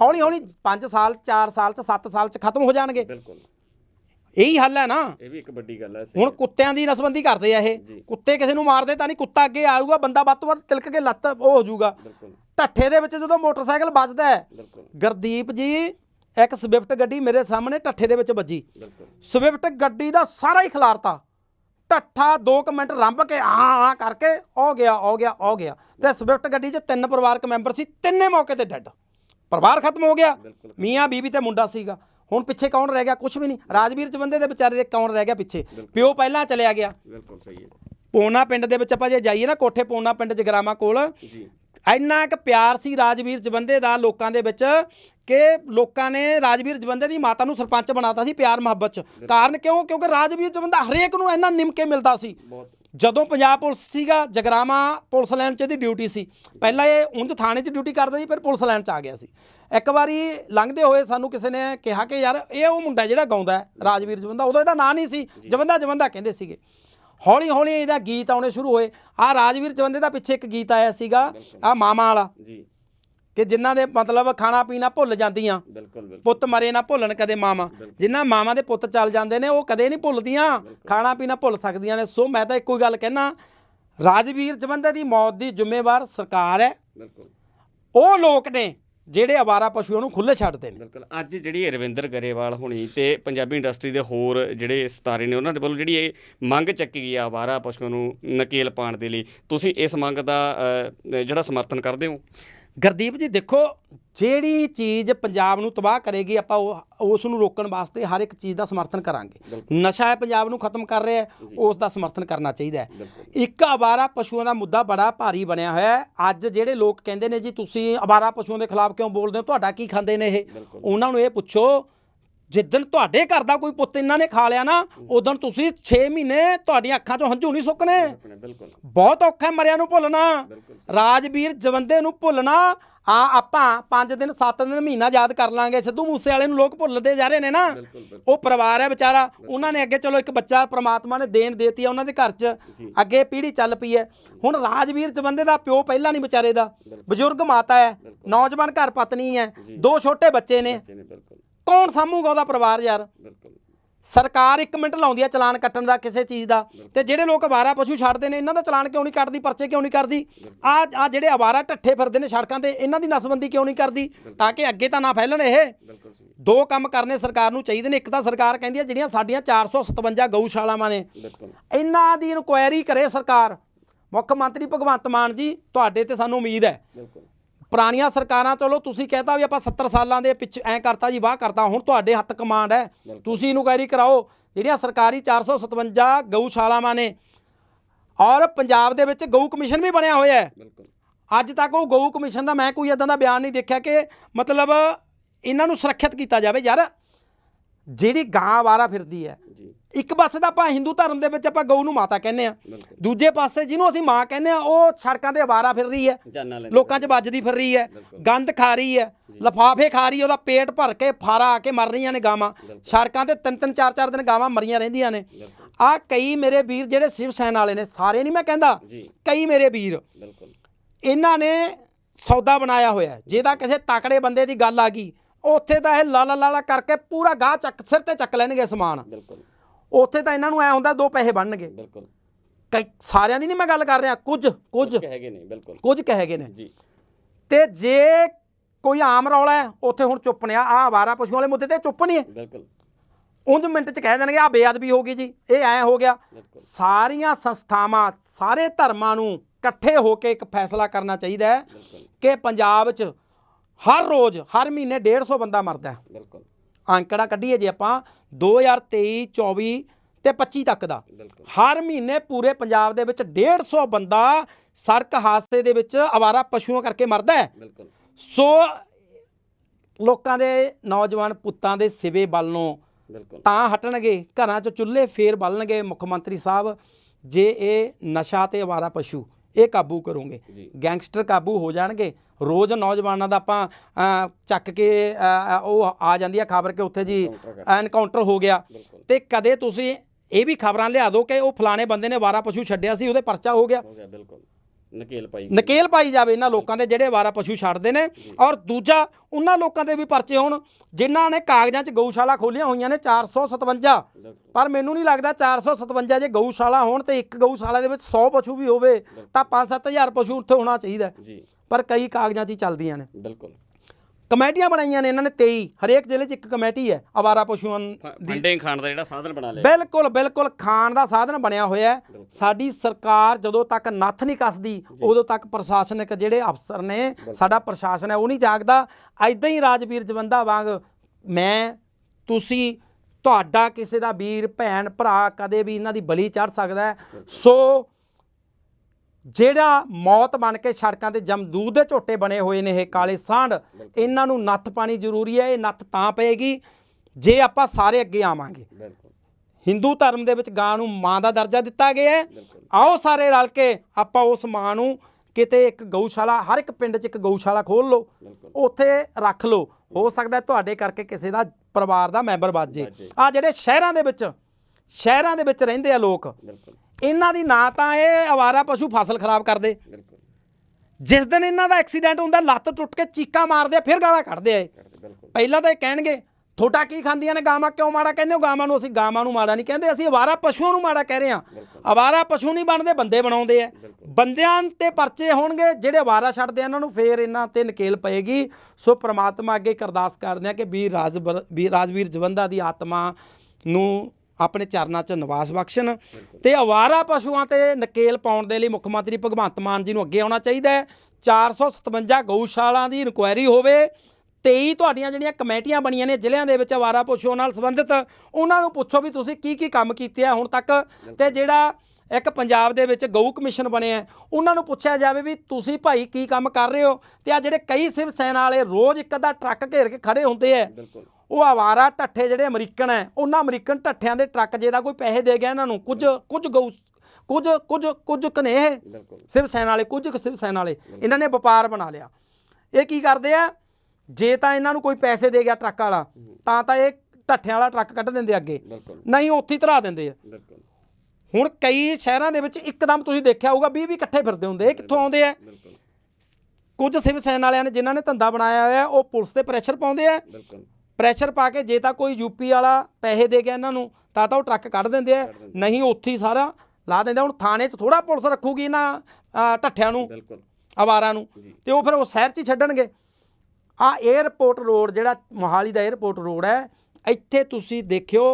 ਹੌਲੀ ਹੌਲੀ 5 ਸਾਲ 4 ਸਾਲ ਚ 7 ਸਾਲ ਚ ਖਤਮ ਹੋ ਜਾਣਗੇ। ਬਿਲਕੁਲ। ਇਹੀ ਹੱਲ ਹੈ ਨਾ। ਇਹ ਵੀ ਇੱਕ ਵੱਡੀ ਗੱਲ ਹੈ ਹੁਣ ਕੁੱਤਿਆਂ ਦੀ ਨਸਬੰਦੀ ਕਰਦੇ ਆ ਇਹ। ਕੁੱਤੇ ਕਿਸੇ ਨੂੰ ਮਾਰਦੇ ਤਾਂ ਨਹੀਂ ਕੁੱਤਾ ਅੱਗੇ ਆਊਗਾ ਬੰਦਾ ਵੱਧ ਤੋਂ ਵੱਧ ਤਿਲਕ ਕੇ ਲੱਤ ਉਹ ਹੋ ਜਾਊਗਾ। ਬਿਲਕੁਲ। ਢੱਠੇ ਦੇ ਵਿੱਚ ਜਦੋਂ ਮੋਟਰਸਾਈਕਲ ਵੱਜਦਾ ਹੈ ਗੁਰਦੀਪ ਜੀ ਇੱਕ ਸਵਿਫਟ ਗੱਡੀ ਮੇਰੇ ਸਾਹਮਣੇ ਢੱਠੇ ਦੇ ਵਿੱਚ ਵੱਜੀ। ਬਿਲਕੁਲ। ਸਵਿਫਟ ਗੱਡੀ ਦਾ ਸਾਰਾ ਹੀ ਖਿਲਾਰਤਾ। ਢੱਠਾ 2 ਮਿੰਟ ਰੰਭ ਕੇ ਆ ਆ ਕਰਕੇ ਹੋ ਗਿਆ ਹੋ ਗਿਆ ਹੋ ਗਿਆ। ਤੇ ਸਵਿਫਟ ਗੱਡੀ 'ਚ ਤਿੰਨ ਪਰਿਵਾਰਕ ਮੈਂਬਰ ਸੀ ਤਿੰਨੇ ਮੌਕੇ ਤੇ ਡੈੱਡ। ਪਰਿਵਾਰ ਖਤਮ ਹੋ ਗਿਆ। ਮੀਆਂ ਬੀਬੀ ਤੇ ਮੁੰਡਾ ਸੀਗਾ। ਹੁਣ ਪਿੱਛੇ ਕੌਣ ਰਹਿ ਗਿਆ? ਕੁਝ ਵੀ ਨਹੀਂ। ਰਾਜਵੀਰ ਚ ਬੰਦੇ ਦੇ ਵਿਚਾਰੇ ਦੇ ਕੌਣ ਰਹਿ ਗਿਆ ਪਿੱਛੇ? ਪਿਓ ਪਹਿਲਾਂ ਚਲਿਆ ਗਿਆ। ਬਿਲਕੁਲ ਸਹੀ ਹੈ। ਪੋਨਾ ਪਿੰਡ ਦੇ ਵਿੱਚ ਆਪਾਂ ਜੇ ਜਾਈਏ ਨਾ ਕੋਠੇ ਪੋਨਾ ਪਿੰਡ ਜਗਰਾਮਾ ਕੋਲ ਜੀ। ਇੰਨਾ ਕੁ ਪਿਆਰ ਸੀ ਰਾਜਵੀਰ ਜਵੰਦੇ ਦਾ ਲੋਕਾਂ ਦੇ ਵਿੱਚ। ਕਿ ਲੋਕਾਂ ਨੇ ਰਾਜਵੀਰ ਜਵੰਦੇ ਦੀ ਮਾਤਾ ਨੂੰ ਸਰਪੰਚ ਬਣਾਤਾ ਸੀ ਪਿਆਰ ਮੁਹੱਬਤ ਚ। ਕਾਰਨ ਕਿਉਂ? ਕਿਉਂਕਿ ਰਾਜਵੀਰ ਜਵੰਦਾ ਹਰੇਕ ਨੂੰ ਇੰਨਾ ਨਿਮਕੇ ਮਿਲਦਾ ਸੀ। ਜਦੋਂ ਪੰਜਾਬ ਪੁਲਿਸ ਸੀਗਾ ਜਗਰਾਮਾ ਪੁਲਿਸ ਲਾਈਨ 'ਚ ਇਹਦੀ ਡਿਊਟੀ ਸੀ। ਪਹਿਲਾਂ ਇਹ ਉਂਝ ਥਾਣੇ 'ਚ ਡਿਊਟੀ ਕਰਦਾ ਸੀ ਫਿਰ ਪੁਲਿਸ ਲਾਈਨ 'ਚ ਆ ਗਿਆ ਸੀ। ਇੱਕ ਵਾਰੀ ਲੰਘਦੇ ਹੋਏ ਸਾਨੂੰ ਕਿਸੇ ਨੇ ਕਿਹਾ ਕਿ ਯਾਰ ਇਹ ਉਹ ਮੁੰਡਾ ਜਿਹੜਾ ਗਾਉਂਦਾ ਹੈ ਰਾਜਵੀਰ ਜਵੰਦਾ ਉਦੋਂ ਇਹਦਾ ਨਾਂ ਨਹੀਂ ਸੀ। ਜਵੰਦਾ ਜਵੰਦਾ ਕਹਿੰਦੇ ਸੀਗੇ। ਹੌਲੀ ਹੌਲੀ ਇਹਦਾ ਗੀਤ ਆਉਣੇ ਸ਼ੁਰੂ ਹੋਏ। ਆ ਰਾਜਵੀਰ ਜਵੰਦੇ ਦਾ ਪਿੱਛੇ ਇੱਕ ਗੀਤ ਆਇਆ ਸੀਗਾ ਆ ਮਾਮਾ ਵਾਲਾ। ਜੀ। ਕਿ ਜਿਨ੍ਹਾਂ ਦੇ ਮਤਲਬ ਖਾਣਾ ਪੀਣਾ ਭੁੱਲ ਜਾਂਦੀਆਂ। ਬਿਲਕੁਲ ਬਿਲਕੁਲ। ਪੁੱਤ ਮਰੇ ਨਾ ਭੁੱਲਣ ਕਦੇ ਮਾਮਾ ਜਿਨ੍ਹਾਂ ਮਾਵਾਂ ਦੇ ਪੁੱਤ ਚੱਲ ਜਾਂਦੇ ਨੇ ਉਹ ਕਦੇ ਨਹੀਂ ਭੁੱਲਦੀਆਂ। ਖਾਣਾ ਪੀਣਾ ਭੁੱਲ ਸਕਦੀਆਂ ਨੇ। ਸੋ ਮੈਂ ਤਾਂ ਇੱਕੋ ਹੀ ਗੱਲ ਕਹਿਣਾ ਰਾਜਵੀਰ ਜਵੰਦੇ ਦੀ ਮੌਤ ਦੀ ਜ਼ਿੰਮੇਵਾਰ ਸਰਕਾਰ ਹੈ। ਬਿਲਕੁਲ। ਉਹ ਲੋਕ ਨੇ ਜਿਹੜੇ ਆਵਾਰਾ ਪਸ਼ੂਆਂ ਨੂੰ ਖੁੱਲੇ ਛੱਡਦੇ ਨੇ। ਬਿਲਕੁਲ। ਅੱਜ ਜਿਹੜੀ ਰਵਿੰਦਰ ਗਰੇਵਾਲ ਹੁਣੀ ਤੇ ਪੰਜਾਬੀ ਇੰਡਸਟਰੀ ਦੇ ਹੋਰ ਜਿਹੜੇ ਸਿਤਾਰੇ ਨੇ ਉਹਨਾਂ ਦੇ ਵੱਲੋਂ ਜਿਹੜੀ ਇਹ ਮੰਗ ਚੱਕੀ ਗਈ ਆ ਆਵਾਰਾ ਪਸ਼ੂਆਂ ਨੂੰ ਨਕੇਲ ਪਾਉਣ ਦੇ ਲਈ। ਤੁਸੀਂ ਇਸ ਮੰਗ ਦਾ ਜਿਹੜਾ ਸਮਰਥਨ ਕਰਦੇ ਹੋ? ਗੁਰਦੀਪ ਜੀ ਦੇਖੋ ਜਿਹੜੀ ਚੀਜ਼ ਪੰਜਾਬ ਨੂੰ ਤਬਾਹ ਕਰੇਗੀ ਆਪਾਂ ਉਹ ਉਸ ਨੂੰ ਰੋਕਣ ਵਾਸਤੇ ਹਰ ਇੱਕ ਚੀਜ਼ ਦਾ ਸਮਰਥਨ ਕਰਾਂਗੇ। ਨਸ਼ਾ ਹੈ ਪੰਜਾਬ ਨੂੰ ਖਤਮ ਕਰ ਰਿਹਾ ਹੈ ਉਸ ਦਾ ਸਮਰਥਨ ਕਰਨਾ ਚਾਹੀਦਾ ਹੈ। ਇੱਕ ਆਵਾਰਾ ਪਸ਼ੂਆਂ ਦਾ ਮੁੱਦਾ ਬੜਾ ਭਾਰੀ ਬਣਿਆ ਹੋਇਆ ਹੈ। ਅੱਜ ਜਿਹੜੇ ਲੋਕ ਕਹਿੰਦੇ ਨੇ ਜੀ ਤੁਸੀਂ ਆਵਾਰਾ ਪਸ਼ੂਆਂ ਦੇ ਖਿਲਾਫ ਕਿਉਂ ਬੋਲਦੇ ਹੋ? ਤੁਹਾਡਾ ਕੀ ਖਾਂਦੇ ਨੇ ਇਹ? ਉਹਨਾਂ ਨੂੰ ਇਹ ਪੁੱਛੋ ਜਿੱਦਣ ਤੁਹਾਡੇ ਘਰ ਦਾ ਕੋਈ ਪੁੱਤ ਇਹਨਾਂ ਨੇ ਖਾ ਲਿਆ ਨਾ ਉਦੋਂ ਤੁਸੀਂ 6 ਮਹੀਨੇ ਤੁਹਾਡੀਆਂ ਅੱਖਾਂ 'ਚੋਂ ਹੰਝੂ ਨਹੀਂ ਸੁੱਕਣੇ। ਬਹੁਤ ਔਖਾ ਹੈ ਮਰਿਆਂ ਨੂੰ ਭੁੱਲਣਾ। ਰਾਜਵੀਰ ਜਵੰਦੇ ਨੂੰ ਭੁੱਲਣਾ। ਆ ਆਪਾਂ 5 ਦਿਨ 7 ਦਿਨ ਮਹੀਨਾ ਯਾਦ ਕਰ ਲਾਂਗੇ। ਸਿੱਧੂ ਮੂਸੇ ਵਾਲੇ ਨੂੰ ਲੋਕ ਭੁੱਲਦੇ ਜਾ ਰਹੇ ਨੇ ਨਾ। ਉਹ ਪਰਿਵਾਰ ਹੈ ਵਿਚਾਰਾ। ਉਹਨਾਂ ਨੇ ਅੱਗੇ ਚਲੋ ਇੱਕ ਬੱਚਾ ਪ੍ਰਮਾਤਮਾ ਨੇ ਦੇਣ ਦੇਤੀ ਆ ਉਹਨਾਂ ਦੇ ਘਰ 'ਚ। ਅੱਗੇ ਪੀੜ੍ਹੀ ਚੱਲ ਪਈ ਹੈ। ਹੁਣ ਰਾਜਵੀਰ ਜਵੰਦੇ ਦਾ ਪਿਓ ਪਹਿਲਾਂ ਨਹੀਂ ਵਿਚਾਰੇ ਦਾ। ਬਜ਼ੁਰਗ ਮਾਤਾ ਹੈ। ਨੌਜਵਾਨ ਘਰ ਪਤਨੀ ਹੈ। ਦੋ ਛੋਟੇ ਬੱਚੇ ਨੇ। ਬੱਚੇ ਨੇ ਬਿਲਕੁਲ। ਕੌਣ ਸਾਂਭੂਗਾ ਉਹਦਾ ਪਰਿਵਾਰ ਯਾਰ? ਬਿਲਕੁਲ। ਸਰਕਾਰ 1 ਮਿੰਟ ਲਾਉਂਦੀ ਹੈ ਚਲਾਨ ਕੱਟਣ ਦਾ ਕਿਸੇ ਚੀਜ਼ ਦਾ। ਤੇ ਜਿਹੜੇ ਲੋਕ ਆਵਾਰਾ ਪਸ਼ੂ ਛੱਡਦੇ ਨੇ ਇਹਨਾਂ ਦਾ ਚਲਾਨ ਕਿਉਂ ਨਹੀਂ ਕੱਟਦੀ ਪਰਚੇ ਕਿਉਂ ਨਹੀਂ ਕਰਦੀ? ਆ ਆ ਜਿਹੜੇ ਆਵਾਰਾ ਢੱਠੇ ਫਿਰਦੇ ਨੇ ਸੜਕਾਂ ਤੇ ਇਹਨਾਂ ਦੀ ਨਸਬੰਦੀ ਕਿਉਂ ਨਹੀਂ ਕਰਦੀ? ਤਾਂ ਕਿ ਅੱਗੇ ਤਾਂ ਨਾ ਫੈਲਣ ਇਹ। ਦੋ ਕੰਮ ਕਰਨੇ ਸਰਕਾਰ ਨੂੰ ਚਾਹੀਦੇ ਨੇ। ਇੱਕ ਤਾਂ ਸਰਕਾਰ ਕਹਿੰਦੀ ਹੈ ਜਿਹੜੀਆਂ ਸਾਡੀਆਂ 457 ਗਊਸ਼ਾਲਾਵਾਂ ਨੇ ਇਹਨਾਂ ਦੀ ਇਨਕੁਆਇਰੀ ਕਰੇ ਸਰਕਾਰ। ਮੁੱਖ ਮੰਤਰੀ ਭਗਵੰਤ ਮਾਨ ਜੀ ਤੁਹਾਡੇ ਤੇ ਸਾਨੂੰ ਉਮੀਦ ਹੈ। ਬਿਲਕੁਲ। ਪੁਰਾਣੀਆਂ ਸਰਕਾਰਾਂ ਚਲੋ ਤੁਸੀਂ ਕਹਤਾ ਵੀ ਆਪਾਂ 70 ਸਾਲਾਂ ਦੇ ਪਿੱਛੇ ਐ ਕਰਤਾ ਜੀ ਵਾਹ ਕਰਤਾ ਹੁਣ ਤੁਹਾਡੇ ਹੱਥ ਕਮਾਂਡ ਹੈ। ਤੁਸੀਂ ਇਨਕੁਆਇਰੀ ਕਰਾਓ ਜਿਹੜੀਆਂ ਸਰਕਾਰੀ 457 ਗਊਸ਼ਾਲਾਵਾਂ ਨੇ ਔਰ ਪੰਜਾਬ ਦੇ ਵਿੱਚ ਗਊ ਕਮਿਸ਼ਨ ਵੀ ਬਣਿਆ ਹੋਇਆ ਹੈ। ਅੱਜ ਤੱਕ ਉਹ ਗਊ ਕਮਿਸ਼ਨ ਦਾ ਮੈਂ ਕੋਈ ਇਦਾਂ ਦਾ ਬਿਆਨ ਨਹੀਂ ਦੇਖਿਆ ਕਿ ਮਤਲਬ ਇਹਨਾਂ ਨੂੰ ਸੁਰੱਖਿਅਤ ਕੀਤਾ ਜਾਵੇ। ਯਾਰ ਜਿਹੜੀ ਗਾਂ ਵਾਰਾ ਫਿਰਦੀ ਹੈ ਜੀ। ਇੱਕ ਪਾਸੇ ਤਾਂ ਆਪਾਂ ਹਿੰਦੂ ਧਰਮ ਦੇ ਵਿੱਚ ਆਪਾਂ ਗਊ ਨੂੰ ਮਾਤਾ ਕਹਿੰਦੇ ਆ ਬਿਲਕੁਲ। ਦੂਜੇ ਪਾਸੇ ਜਿਹਨੂੰ ਅਸੀਂ ਮਾਂ ਕਹਿੰਦੇ ਆ ਉਹ ਸੜਕਾਂ ਤੇ ਆਵਾਰਾ ਫਿਰ ਰਹੀ ਹੈ। ਜਾਨਾਂ ਲੋਕਾਂ 'ਚ ਵੱਜਦੀ ਫਿਰ ਰਹੀ ਹੈ ਗੰਦ ਖਾ ਰਹੀ ਹੈ। ਲਫਾਫੇ ਖਾ ਰਹੀ ਹੈ ਉਹਦਾ ਪੇਟ ਭਰ ਕੇ ਫਾਰਾ ਆ ਕੇ ਮਰ ਰਹੀਆਂ ਨੇ ਗਾਵਾਂ। ਸੜਕਾਂ ਤੇ ਤਿੰਨ ਤਿੰਨ ਚਾਰ ਚਾਰ ਦਿਨ ਗਾਵਾਂ ਮਰੀਆਂ ਰਹਿੰਦੀਆਂ ਨੇ। ਆ ਕਈ ਮੇਰੇ ਵੀਰ ਜਿਹੜੇ ਸ਼ਿਵ ਸੈਨਾ ਵਾਲੇ ਨੇ ਸਾਰੇ ਨਹੀਂ ਮੈਂ ਕਹਿੰਦਾ ਜੀ। ਕਈ ਮੇਰੇ ਵੀਰ। ਬਿਲਕੁਲ। ਇਹਨਾਂ ਨੇ ਸੌਦਾ ਬਣਾਇਆ ਹੋਇਆ ਹੈ। ਜੇ ਤਾਂ ਕਿਸੇ ਤਕੜੇ ਬੰਦੇ ਦੀ ਗੱਲ ਆ ਗਈ ਉੱਥੇ ਤਾਂ ਇਹ ਲਾਲਾ ਲਾਲਾ ਕਰਕੇ ਪੂਰਾ ਗਾਹ ਚੱਕ ਸਿਰ ਤੇ ਚੱਕ ਲੈਣਗੇ ਸਮਾਨ। ਬਿਲਕੁਲ। ਉੱਥੇ ਤਾਂ ਇਹਨਾਂ ਨੂੰ ਐ ਹੁੰਦਾ ਦੋ ਪੈਸੇ ਬਣਨਗੇ। ਬਿਲਕੁਲ। ਕਈ ਸਾਰਿਆਂ ਦੀ ਨਹੀਂ ਮੈਂ ਗੱਲ ਕਰ ਰਿਹਾ ਕੁਝ ਕੁਝ। ਹੈਗੇ ਨਹੀਂ ਬਿਲਕੁਲ। ਕੁਝ ਕਹੇ ਗਏ ਨੇ। ਜੀ। ਤੇ ਜੇ ਕੋਈ ਆਮ ਰੌਲਾ ਹੈ ਉੱਥੇ ਹੁਣ ਚੁੱਪ ਨੇ ਆ ਆਵਾਰਾ ਪਸ਼ੂਆਂ ਵਾਲੇ ਮੁੱਦੇ ਤੇ ਚੁੱਪ ਨਹੀਂ ਹੈ। ਬਿਲਕੁਲ। ਉਂਝ ਮਿੰਟ ਚ ਕਹਿ ਦੇਣਗੇ ਆ ਬੇਅਦਬੀ ਹੋ ਗਈ ਜੀ ਇਹ ਐ ਹੋ ਗਿਆ। ਬਿਲਕੁਲ। ਸਾਰੀਆਂ ਸੰਸਥਾਵਾਂ ਸਾਰੇ ਧਰਮਾਂ ਨੂੰ ਇਕੱਠੇ ਹੋ ਕੇ ਇੱਕ ਫੈਸਲਾ ਕਰਨਾ ਚਾਹੀਦਾ ਹੈ ਬਿਲਕੁਲ। ਕਿ ਪੰਜਾਬ 'ਚ ਹਰ ਰੋਜ਼ ਹਰ ਮਹੀਨੇ 150 ਬੰਦਾ ਮਰਦਾ ਹੈ। ਬਿਲਕੁਲ। ਅੰਕੜਾ ਕੱਢੀਏ ਜੇ ਆਪਾਂ 2023 24 ਤੇ 25 ਤੱਕ ਦਾ। ਹਰ ਮਹੀਨੇ ਪੂਰੇ ਪੰਜਾਬ ਦੇ ਵਿੱਚ 150 ਬੰਦਾ ਸੜਕ ਹਾਦਸੇ ਦੇ ਵਿੱਚ ਆਵਾਰਾ ਪਸ਼ੂਆਂ ਕਰਕੇ ਮਰਦਾ ਹੈ। ਬਿਲਕੁਲ। ਸੋ ਲੋਕਾਂ ਦੇ ਨੌਜਵਾਨ ਪੁੱਤਾਂ ਦੇ ਸਿਵੇ ਵੱਲ ਤਾਂ ਹਟਣਗੇ ਘਰਾਂ 'ਚ ਚੁੱਲ੍ਹੇ ਫੇਰ ਬਲਣਗੇ ਮੁੱਖ ਮੰਤਰੀ ਸਾਹਿਬ ਜੇ ਇਹ ਨਸ਼ਾ ਤੇ ਆਵਾਰਾ ਪਸ਼ੂ ਇਹ ਕਾਬੂ ਕਰੋਗੇ। ਗੈਂਗਸਟਰ ਕਾਬੂ ਹੋ ਜਾਣਗੇ। ਰੋਜ਼ ਨੌਜਵਾਨਾਂ ਦਾ ਆਪਾਂ ਚੱਕ ਕੇ ਉਹ ਆ ਜਾਂਦੀ ਆ ਖਬਰ ਕਿ ਉੱਥੇ ਜੀ ਐਨਕਾਊਂਟਰ ਹੋ ਗਿਆ। ਤੇ ਕਦੇ ਤੁਸੀਂ ਇਹ ਵੀ ਖਬਰਾਂ ਲਿਆ ਦਿਓ ਕਿ ਉਹ ਫਲਾਣੇ ਬੰਦੇ ਨੇ ਵਾਰਾ ਪਸ਼ੂ ਛੱਡਿਆ ਸੀ ਉਹਦੇ ਪਰਚਾ ਹੋ ਗਿਆ। ਹੋ ਗਿਆ ਬਿਲਕੁਲ। ਨਕੇਲ ਪਾਈ ਨਕੇਲ ਪਾਈ ਜਾਵੇ ਇਹਨਾਂ ਲੋਕਾਂ ਦੇ ਜਿਹੜੇ ਵਾਰਾ ਪਸ਼ੂ ਛੱਡਦੇ ਨੇ ਔਰ ਦੂਜਾ ਉਹਨਾਂ ਲੋਕਾਂ ਦੇ ਵੀ ਪਰਚੇ ਹੋਣ ਜਿਨ੍ਹਾਂ ਨੇ ਕਾਗਜ਼ਾਂ 'ਚ ਗਊਸ਼ਾਲਾ ਖੋਲੀਆਂ ਹੋਈਆਂ ਨੇ 457 ਬਿਲਕੁਲ। ਪਰ ਮੈਨੂੰ ਨਹੀਂ ਲੱਗਦਾ 457 ਜੇ ਗਊਸ਼ਾਲਾ ਹੋਣ ਤੇ ਇੱਕ ਗਊਸ਼ਾਲਾ ਦੇ ਵਿੱਚ 100 ਪਸ਼ੂ ਵੀ ਹੋਵੇ ਤਾਂ 5-7000 ਪਸ਼ੂ ਉੱਥੇ ਹੋਣਾ ਚਾਹੀਦਾ। ਪਰ ਕਈ ਕਾਗਜ਼ਾਂ 'ਚ ਹੀ ਚੱਲਦੀਆਂ ਨੇ। ਬਿਲਕੁਲ। ਕਮੇਟੀਆਂ ਬਣਾਈਆਂ ਨੇ ਇਹਨਾਂ ਨੇ 23 ਹਰੇਕ ਜ਼ਿਲ੍ਹੇ 'ਚ ਇੱਕ ਕਮੇਟੀ ਹੈ ਆਵਾਰਾ ਪਸ਼ੂਆਂ ਦੀ ਫੰਡਿੰਗ ਖਾਣ ਦਾ ਜਿਹੜਾ ਸਾਧਨ ਬਣਾ ਲਿਆ। ਬਿਲਕੁਲ ਬਿਲਕੁਲ ਖਾਣ ਦਾ ਸਾਧਨ ਬਣਿਆ ਹੋਇਆ ਹੈ। ਸਾਡੀ ਸਰਕਾਰ ਜਦੋਂ ਤੱਕ ਨੱਥ ਨਹੀਂ ਕੱਸਦੀ ਉਦੋਂ ਤੱਕ ਪ੍ਰਸ਼ਾਸਨਿਕ ਜਿਹੜੇ ਅਫਸਰ ਨੇ ਸਾਡਾ ਪ੍ਰਸ਼ਾਸਨ ਹੈ ਉਹ ਨਹੀਂ ਜਾਗਦਾ। ਐਦਾਂ ਹੀ ਰਾਜਵੀਰ ਜਵੰਦਾ ਵਾਂਗ ਮੈਂ ਤੁਸੀਂ ਤੁਹਾਡਾ ਕਿਸੇ ਦਾ ਵੀਰ ਭੈਣ ਭਰਾ ਕਦੇ ਵੀ ਇਹਨਾਂ ਦੀ ਬਲੀ ਚੜ ਸਕਦਾ ਹੈ। ਸੋ ਜਿਹੜਾ ਮੌਤ ਬਣ ਕੇ ਸੜਕਾਂ ਤੇ ਜਮਦੂਦ ਦੇ ਝੋਟੇ ਬਣੇ ਹੋਏ ਨੇ ਇਹ ਕਾਲੇ ਸਾਂਢ ਇਹਨਾਂ ਨੂੰ ਨੱਥ ਪਾਣੀ ਜ਼ਰੂਰੀ ਹੈ ਇਹ ਨੱਥ ਤਾਂ ਪਏਗੀ ਜੇ ਆਪਾਂ ਸਾਰੇ ਅੱਗੇ ਆਵਾਂਗੇ। ਹਿੰਦੂ ਧਰਮ ਦੇ ਵਿੱਚ ਗਾਂ ਨੂੰ ਮਾਂ ਦਾ ਦਰਜਾ ਦਿੱਤਾ ਗਿਆ ਹੈ। ਆਓ ਸਾਰੇ ਰਲ ਕੇ ਆਪਾਂ ਉਸ ਮਾਂ ਨੂੰ ਕਿਤੇ ਇੱਕ ਗਊਸ਼ਾਲਾ ਹਰ ਇੱਕ ਪਿੰਡ 'ਚ ਇੱਕ ਗਊਸ਼ਾਲਾ ਖੋਲ ਲਓ। ਉੱਥੇ ਰੱਖ ਲਓ। ਹੋ ਸਕਦਾ ਤੁਹਾਡੇ ਕਰਕੇ ਕਿਸੇ ਦਾ ਪਰਿਵਾਰ ਦਾ ਮੈਂਬਰ ਬਚ ਜੇ। ਆ ਜਿਹੜੇ ਸ਼ਹਿਰਾਂ ਦੇ ਵਿੱਚ ਸ਼ਹਿਰਾਂ ਦੇ ਵਿੱਚ ਰਹਿੰਦੇ ਆ ਲੋਕ ਇਹਨਾਂ ਦੀ ਨਾ ਤਾਂ ਇਹ ਆਵਾਰਾ ਪਸ਼ੂ ਫਸਲ ਖਰਾਬ ਕਰਦੇ। ਬਿਲਕੁਲ। ਜਿਸ ਦਿਨ ਇਹਨਾਂ ਦਾ ਐਕਸੀਡੈਂਟ ਹੁੰਦਾ ਲੱਤ ਟੁੱਟ ਕੇ ਚੀਕਾਂ ਮਾਰਦੇ ਆ ਫਿਰ ਗਾਲਾਂ ਕੱਢਦੇ ਆ ਇਹ। ਬਿਲਕੁਲ। ਪਹਿਲਾਂ ਤਾਂ ਇਹ ਕਹਿਣਗੇ ਤੁਹਾਡਾ ਕੀ ਖਾਂਦੀਆਂ ਨੇ ਗਾਵਾਂ? ਕਿਉਂ ਮਾੜਾ ਕਹਿੰਦੇ ਹੋ? ਗਾਵਾਂ ਨੂੰ ਅਸੀਂ ਗਾਵਾਂ ਨੂੰ ਮਾੜਾ ਨਹੀਂ ਕਹਿੰਦੇ ਅਸੀਂ ਅਵਾਰਾ ਪਸ਼ੂਆਂ ਨੂੰ ਮਾੜਾ ਕਹਿ ਰਹੇ ਹਾਂ। ਬਿਲਕੁਲ। ਅਵਾਰਾ ਪਸ਼ੂ ਨਹੀਂ ਬਣਦੇ ਬੰਦੇ ਬਣਾਉਂਦੇ ਆ। ਬਿਲਕੁਲ। ਬੰਦਿਆਂ ਤੇ ਪਰਚੇ ਹੋਣਗੇ ਜਿਹੜੇ ਅਵਾਰਾ ਛੱਡਦੇ ਆ ਇਹਨਾਂ ਨੂੰ ਫੇਰ ਇਹਨਾਂ ਤੇ ਨਕੇਲ ਪਏਗੀ। ਸੋ ਪ੍ਰਮਾਤਮਾ ਅੱਗੇ ਇੱਕ ਅਰਦਾਸ ਕਰਦੇ ਆ ਕਿ ਵੀਰ ਰਾਜਵਰ ਵੀਰ ਰਾਜਵੀਰ ਜਵੰਦਾ ਦੀ ਆਤਮਾ ਨੂੰ ਆਪਣੇ ਚਰਨਾਂ 'ਚ ਨਿਵਾਸ ਬਖਸ਼ਣ ਤੇ ਅਵਾਰਾ ਪਸ਼ੂਆਂ ਤੇ ਨਕੇਲ ਪਾਉਣ ਦੇ ਲਈ ਮੁੱਖ ਮੰਤਰੀ ਭਗਵੰਤ ਮਾਨ ਜੀ ਨੂੰ ਅੱਗੇ ਆਉਣਾ ਚਾਹੀਦਾ ਹੈ। 457 ਗਊਸ਼ਾਲਾ ਦੀ ਇਨਕੁਆਇਰੀ ਹੋਵੇ 23 ਤੁਹਾਡੀਆਂ ਜਿਹੜੀਆਂ ਕਮੇਟੀਆਂ ਬਣੀਆਂ ਨੇ ਜ਼ਿਲ੍ਹਿਆਂ ਦੇ ਵਿੱਚ ਅਵਾਰਾ ਪਸ਼ੂਆਂ ਨਾਲ ਸੰਬੰਧਿਤ ਉਹਨਾਂ ਨੂੰ ਪੁੱਛੋ ਵੀ ਤੁਸੀਂ ਕੀ ਕੀ ਕੰਮ ਕੀਤੇ ਆ ਹੁਣ ਤੱਕ ਤੇ ਜਿਹੜਾ ਇੱਕ ਪੰਜਾਬ ਦੇ ਵਿੱਚ ਗਊ ਕਮਿਸ਼ਨ ਬਣਿਆ ਹੈ, ਉਹਨਾਂ ਨੂੰ ਪੁੱਛਿਆ ਜਾਵੇ ਵੀ ਤੁਸੀਂ ਭਾਈ ਕੀ ਕੰਮ ਕਰ ਰਹੇ ਹੋ? ਤੇ ਆ ਜਿਹੜੇ ਕਈ ਸਿਵ ਸੈਨਾ ਵਾਲੇ ਰੋਜ਼ ਇੱਕ ਅੱਧਾ ਟਰੱਕ ਘੇਰ ਕੇ ਖੜੇ ਹੁੰਦੇ ਆ ਬਿਲਕੁਲ। ਉਹ ਆਵਾਰਾ ਟੱਠੇ ਜਿਹੜੇ ਅਮਰੀਕਨ ਹੈ ਉਹਨਾਂ ਅਮਰੀਕਨ ਟੱਠਿਆਂ ਦੇ ਟਰੱਕ ਜੇ ਦਾ ਕੋਈ ਪੈਸੇ ਦੇ ਗਿਆ ਇਹਨਾਂ ਨੂੰ ਕੁਝ ਕੁਝ ਗਊ ਕੁਝ ਕੁਝ ਕੁਝ ਕਨੇ ਸਿਵ ਸੈਨਾ ਵਾਲੇ ਕੁਝ ਕੁ ਸਿਵ ਸੈਨਾ ਵਾਲੇ ਇਹਨਾਂ ਨੇ ਵਪਾਰ ਬਣਾ ਲਿਆ। ਇਹ ਕੀ ਕਰਦੇ ਆ? ਜੇ ਤਾਂ ਇਹਨਾਂ ਨੂੰ ਕੋਈ ਪੈਸੇ ਦੇ ਗਿਆ ਟਰੱਕ ਵਾਲਾ ਤਾਂ ਤਾਂ ਇਹ ਢੱਠਿਆਂ ਵਾਲਾ ਟਰੱਕ ਕੱਢ ਦਿੰਦੇ ਅੱਗੇ। ਨਹੀਂ ਉੱਥੇ ਹੀ ਧਰਾ ਦਿੰਦੇ ਆ। ਹੁਣ ਕਈ ਸ਼ਹਿਰਾਂ ਦੇ ਵਿੱਚ ਇੱਕਦਮ ਤੁਸੀਂ ਦੇਖਿਆ ਹੋਊਗਾ 20 20 ਇਕੱਠੇ ਫਿਰਦੇ ਹੁੰਦੇ ਇਹ ਕਿੱਥੋਂ ਆਉਂਦੇ ਆ? ਕੁਝ ਸਿਵ ਸੈਨਾ ਵਾਲਿਆਂ ਨੇ ਜਿਨ੍ਹਾਂ ਨੇ ਧੰਦਾ ਬਣਾਇਆ ਹੋਇਆ ਉਹ ਪੁਲਿਸ ਤੇ ਪ੍ਰੈਸ਼ਰ ਪਾਉਂਦੇ ਆ। ਬਿਲਕੁਲ। ਪ੍ਰੈਸ਼ਰ ਪਾ ਕੇ ਜੇ ਤਾਂ ਕੋਈ ਯੂਪੀ ਵਾਲਾ ਪੈਸੇ ਦੇ ਗਿਆ ਇਹਨਾਂ ਨੂੰ ਤਾਂ ਤਾਂ ਉਹ ਟਰੱਕ ਕੱਢ ਦਿੰਦੇ ਆ ਨਹੀਂ ਉੱਥੇ ਹੀ ਸਾਰਾ ਲਾ ਦਿੰਦੇ। ਹੁਣ ਥਾਣੇ 'ਚ ਥੋੜਾ ਪੁਲਿਸ ਰੱਖੂਗੀ ਨਾ ਢੱਠਿਆਂ ਨੂੰ ਬਿਲਕੁਲ। ਆਵਾਰਾਂ ਨੂੰ ਤੇ ਉਹ ਫਿਰ ਉਹ ਸ਼ਹਿਰ 'ਚ ਹੀ ਛੱਡਣਗੇ। ਆ 에ਅਰਪੋਰਟ ਰੋਡ ਜਿਹੜਾ ਮੋਹਾਲੀ ਦਾ 에ਅਰਪੋਰਟ ਰੋਡ ਹੈ ਇੱਥੇ ਤੁਸੀਂ ਦੇਖਿਓ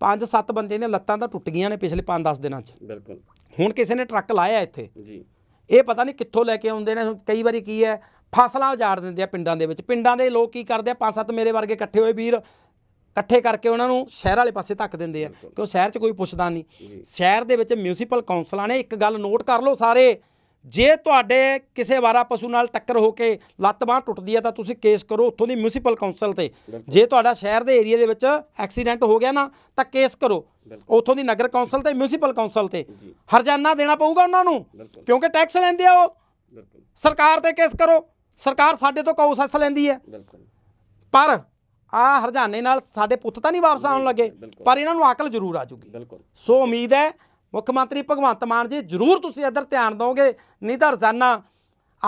5-7 ਬੰਦੇ ਦੀਆਂ ਲੱਤਾਂ ਤਾਂ ਟੁੱਟ ਗਈਆਂ ਨੇ ਪਿਛਲੇ 5-10 ਦਿਨਾਂ 'ਚ। ਬਿਲਕੁਲ। ਹੁਣ ਕਿਸੇ ਨੇ ਟਰੱਕ ਲਾਇਆ ਇੱਥੇ। ਜੀ। ਇਹ ਪਤਾ ਨਹੀਂ ਕਿੱਥੋਂ ਲੈ ਕੇ ਆਉਂਦੇ ਨੇ ਕਈ ਵਾਰੀ ਕੀ ਹੈ ਫਸਲਾਂ ਉਜਾੜ ਦਿੰਦੇ ਆ ਪਿੰਡਾਂ ਦੇ ਵਿੱਚ। ਪਿੰਡਾਂ ਦੇ ਲੋਕ ਕੀ ਕਰਦੇ ਆ? ਪੰਜ ਸੱਤ ਮੇਰੇ ਵਰਗੇ ਇਕੱਠੇ ਹੋਏ ਵੀਰ ਇਕੱਠੇ ਕਰਕੇ ਉਹਨਾਂ ਨੂੰ ਸ਼ਹਿਰ ਵਾਲੇ ਪਾਸੇ ਧੱਕ ਦਿੰਦੇ ਆ ਕਿਉਂ ਸ਼ਹਿਰ 'ਚ ਕੋਈ ਪੁੱਛਦਾ ਨਹੀਂ। ਸ਼ਹਿਰ ਦੇ ਵਿੱਚ ਮਿਊਨਿਸਪਲ ਕੌਂਸਲਾਂ ਨੇ ਇੱਕ ਗੱਲ ਨੋਟ ਕਰ ਲਓ ਸਾਰੇ। ਜੇ ਤੁਹਾਡੇ ਕਿਸੇ ਵਾਰਾ ਪਸ਼ੂ ਨਾਲ ਟੱਕਰ ਹੋ ਕੇ ਲੱਤ ਬਾਂਹ ਟੁੱਟਦੀ ਹੈ ਤਾਂ ਤੁਸੀਂ ਕੇਸ ਕਰੋ ਉੱਥੋਂ ਦੀ ਮਿਊਨਿਸਪਲ ਕੌਂਸਲ ਤੇ। ਜੇ ਤੁਹਾਡਾ ਸ਼ਹਿਰ ਦੇ ਏਰੀਆ ਦੇ ਵਿੱਚ ਐਕਸੀਡੈਂਟ ਹੋ ਗਿਆ ਨਾ ਤਾਂ ਕੇਸ ਕਰੋ। ਉੱਥੋਂ ਦੀ ਨਗਰ ਕੌਂਸਲ ਤੇ ਮਿਊਨਿਸਪਲ ਕੌਂਸਲ ਤੇ। ਹਰਜਾਨਾ ਦੇਣਾ ਪਊਗਾ ਉਹਨਾਂ ਨੂੰ ਕਿਉਂਕਿ ਟੈਕਸ ਲੈਂਦੇ ਆ ਉਹ। ਸਰਕਾਰ ਤੇ ਕੇਸ ਕਰੋ। ਸਰਕਾਰ ਸਾਡੇ ਤੋਂ ਕੌਸਸ ਲੈਂਦੀ ਹੈ। ਬਿਲਕੁਲ। ਪਰ ਆ ਹਰਜਾਨੇ ਨਾਲ ਸਾਡੇ ਪੁੱਤ ਤਾਂ ਨਹੀਂ ਵਾਪਸ ਆਉਣ ਲੱਗੇ ਬਿਲਕੁਲ। ਪਰ ਇਹਨਾਂ ਨੂੰ ਅਕਲ ਜ਼ਰੂਰ ਆ ਜੂਗੀ। ਬਿਲਕੁਲ। ਸੋ ਉਮੀਦ ਹੈ ਮੁੱਖ ਮੰਤਰੀ ਭਗਵੰਤ ਮਾਨ ਜੀ ਜ਼ਰੂਰ ਤੁਸੀਂ ਇੱਧਰ ਧਿਆਨ ਦਿਓਗੇ ਨਹੀਂ ਤਾਂ ਰੋਜ਼ਾਨਾ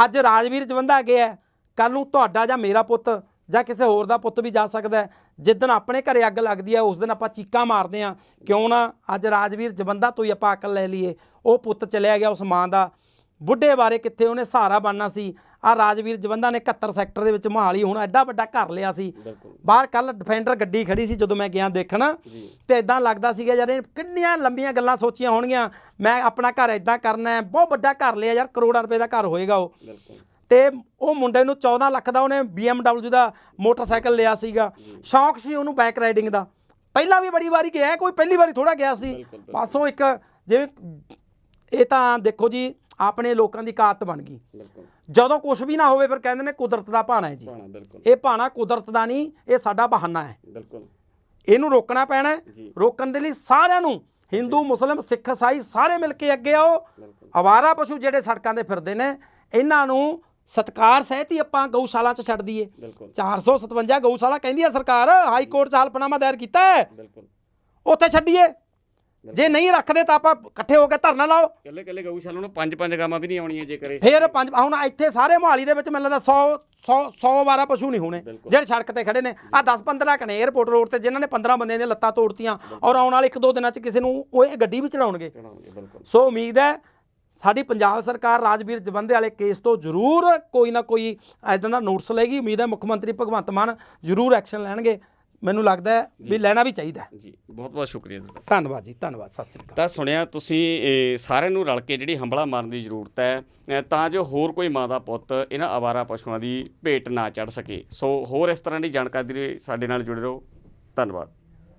ਅੱਜ ਰਾਜਵੀਰ ਜਵੰਦਾ ਗਿਆ ਕੱਲ ਨੂੰ ਤੁਹਾਡਾ ਜਾਂ ਮੇਰਾ ਪੁੱਤ ਜਾਂ ਕਿਸੇ ਹੋਰ ਦਾ ਪੁੱਤ ਵੀ ਜਾ ਸਕਦਾ ਹੈ। ਜਿੱਦਣ ਆਪਣੇ ਘਰੇ ਅੱਗ ਲੱਗਦੀ ਹੈ ਉਸ ਦਿਨ ਆਪਾਂ ਚੀਕਾਂ ਮਾਰਦੇ ਹਾਂ ਕਿਉਂ ਨਾ ਅੱਜ ਰਾਜਵੀਰ ਜਵੰਦਾ ਤੋਂ ਹੀ ਆਪਾਂ ਅਕਲ ਲੈ ਲਈਏ। ਉਹ ਪੁੱਤ ਚਲਿਆ ਗਿਆ ਉਸ ਮਾਂ ਦਾ। ਬੁੱਢੇ ਬਾਰੇ ਕਿੱਥੇ ਉਹਨੇ ਸਹਾਰਾ ਬਣਨਾ ਸੀ? ਆ ਰਾਜਵੀਰ ਜਵੰਦਾ ਨੇ 71 ਸੈਕਟਰ ਦੇ ਵਿੱਚ ਮਹਾਲੀ ਹੁਣ ਐਡਾ ਵੱਡਾ ਘਰ ਲਿਆ ਸੀ। ਬਾਹਰ ਕੱਲ ਡਿਫੈਂਡਰ ਗੱਡੀ ਖੜੀ ਸੀ ਜਦੋਂ ਮੈਂ ਗਿਆ ਦੇਖਣ। ਤੇ ਇਦਾਂ ਲੱਗਦਾ ਸੀਗਾ ਯਾਰ ਇਹ ਕਿੰਨੀਆਂ ਲੰਬੀਆਂ ਗੱਲਾਂ ਸੋਚੀਆਂ ਹੋਣਗੀਆਂ। ਮੈਂ ਆਪਣਾ ਘਰ ਇਦਾਂ ਕਰਨਾ ਹੈ ਬਹੁਤ ਵੱਡਾ ਘਰ ਲਿਆ ਯਾਰ ਕਰੋੜਾਂ ਰੁਪਏ ਦਾ ਘਰ ਹੋਏਗਾ ਉਹ। ਤੇ ਉਹ ਮੁੰਡੇ ਨੂੰ 14 ਲੱਖ ਦਾ ਉਹਨੇ BMW ਦਾ ਮੋਟਰਸਾਈਕਲ ਲਿਆ ਸੀਗਾ। ਸ਼ੌਂਕ ਸੀ ਉਹਨੂੰ ਬਾਈਕ ਰਾਈਡਿੰਗ ਦਾ। ਪਹਿਲਾਂ ਵੀ ਬੜੀ ਵਾਰੀ ਗਿਆ ਕੋਈ ਪਹਿਲੀ ਵਾਰੀ ਥੋੜਾ ਗਿਆ ਸੀ। ਬਸ ਉਹ ਇੱਕ ਜਿਵੇਂ ਇਹ ਤਾਂ ਦੇਖੋ ਜੀ ਆਪਣੇ ਲੋਕਾਂ ਦੀ ਕਾਤ ਬਣ ਗਈ। ਜਦੋਂ ਕੁਝ ਵੀ ਨਾ ਹੋਵੇ ਫਿਰ ਕਹਿੰਦੇ ਨੇ ਕੁਦਰਤ ਦਾ ਭਾਣਾ ਹੈ ਜੀ। ਇਹ ਭਾਣਾ ਕੁਦਰਤ ਦਾ ਨਹੀਂ ਇਹ ਸਾਡਾ ਬਹਾਨਾ ਹੈ। ਬਿਲਕੁਲ। ਇਹਨੂੰ ਰੋਕਣਾ ਪੈਣਾ ਰੋਕਣ ਦੇ ਲਈ ਸਾਰਿਆਂ ਨੂੰ ਹਿੰਦੂ ਮੁਸਲਿਮ ਸਿੱਖ ਇਸਾਈ ਸਾਰੇ ਮਿਲ ਕੇ ਅੱਗੇ ਆਓ। ਅਵਾਰਾ ਪਸ਼ੂ ਜਿਹੜੇ ਸੜਕਾਂ ਤੇ ਫਿਰਦੇ ਨੇ ਇਹਨਾਂ ਨੂੰ ਸਤਕਾਰ ਸਹਿਤ ਹੀ ਆਪਾਂ ਗਊਸ਼ਾਲਾ 'ਚ ਛੱਡ ਦਈਏ। ਬਿਲਕੁਲ। 457 ਗਊਸ਼ਾਲਾ ਕਹਿੰਦੀ ਹੈ ਸਰਕਾਰ ਹਾਈ ਕੋਰਟ 'ਚ ਹਲਫਨਾਮਾ ਦਾਇਰ ਕੀਤਾ ਹੈ। ਬਿਲਕੁਲ। ਉੱਥੇ ਛੱਡੀਏ। ਜੇ ਨਹੀਂ ਰੱਖਦੇ ਤਾਂ ਆਪਾਂ ਇਕੱਠੇ ਹੋ ਕੇ ਧਰਨਾ ਲਾਓ। ਕੱਲੇ ਕੱਲੇ ਗਊਸ਼ਾਲਾ ਨੂੰ ਪੰਜ ਪੰਜ ਗਾਵਾਂ ਵੀ ਨਹੀਂ ਆਉਣੀਆਂ ਜੇ ਕਰੇ। ਫੇਰ ਪੰਜ ਹੁਣ ਇੱਥੇ ਸਾਰੇ ਮੋਹਾਲੀ ਦੇ ਵਿੱਚ ਮੈਨੂੰ ਲੱਗਦਾ 100 100 100 ਵਾਰਾ ਪਸ਼ੂ ਨਹੀਂ ਹੋਣੇ। ਜਿਹੜੇ ਸੜਕ ਤੇ ਖੜੇ ਨੇ। ਆ 10 15 ਕਨੇ 에어ਪੋਰਟ ਰੋਡ ਤੇ ਜਿਨ੍ਹਾਂ ਨੇ 15 ਬੰਦਿਆਂ ਦੀਆਂ ਲੱਤਾਂ ਤੋੜਤੀਆਂ। ਔਰ ਆਉਣ ਵਾਲੇ ਇੱਕ ਦੋ ਦਿਨਾਂ 'ਚ ਕਿਸੇ ਨੂੰ ਉਹ ਇਹ ਗੱਡੀ ਵੀ ਚੜਾਉਣਗੇ। ਸੋ ਉਮੀਦ ਹੈ ਸਾਡੀ ਪੰਜਾਬ ਸਰਕਾਰ ਰਾਜਵੀਰ ਜਵੰਦੇ ਵਾਲੇ ਕੇਸ ਤੋਂ ਜ਼ਰੂਰ ਕੋਈ ਨਾ ਕੋਈ ਐਦਾਂ ਦਾ ਨੋਟਿਸ ਲਏਗੀ। ਉਮੀਦ ਹੈ ਮੁੱਖ ਮੰਤਰੀ ਭਗਵੰਤ ਮਾਨ ਜ਼ਰੂਰ ਐਕਸ਼ਨ ਲੈਣਗੇ। ਮੈਨੂੰ ਲੱਗਦਾ ਹੈ ਵੀ ਲੈਣਾ ਵੀ ਚਾਹੀਦਾ ਹੈ। ਜੀ ਬਹੁਤ ਬਹੁਤ ਸ਼ੁਕਰੀਆ ਤੁਹਾਡਾ ਧੰਨਵਾਦ ਜੀ ਧੰਨਵਾਦ ਸਤਿ ਸ੍ਰੀ ਅਕਾਲ। ਤਾਂ ਸੁਣਿਆ ਤੁਸੀਂ ਇਹ ਸਾਰਿਆਂ ਨੂੰ ਰਲ ਕੇ ਜਿਹੜੀ ਹੰਬਲਾ ਮਾਰਨ ਦੀ ਜ਼ਰੂਰਤ ਹੈ ਅ, ਤਾਂ ਜੋ ਹੋਰ ਕੋਈ ਮਾਂ ਦਾ ਪੁੱਤ ਇਹਨਾਂ ਆਵਾਰਾ ਪਸ਼ੂਆਂ ਦੀ ਭੇਟ ਨਾ ਚੜ ਸਕੇ। ਸੋ ਹੋਰ ਇਸ ਤਰ੍ਹਾਂ ਦੀ ਜਾਣਕਾਰੀ ਲਈ ਸਾਡੇ ਨਾਲ ਜੁੜੇ ਰਹੋ। ਧੰਨਵਾਦ।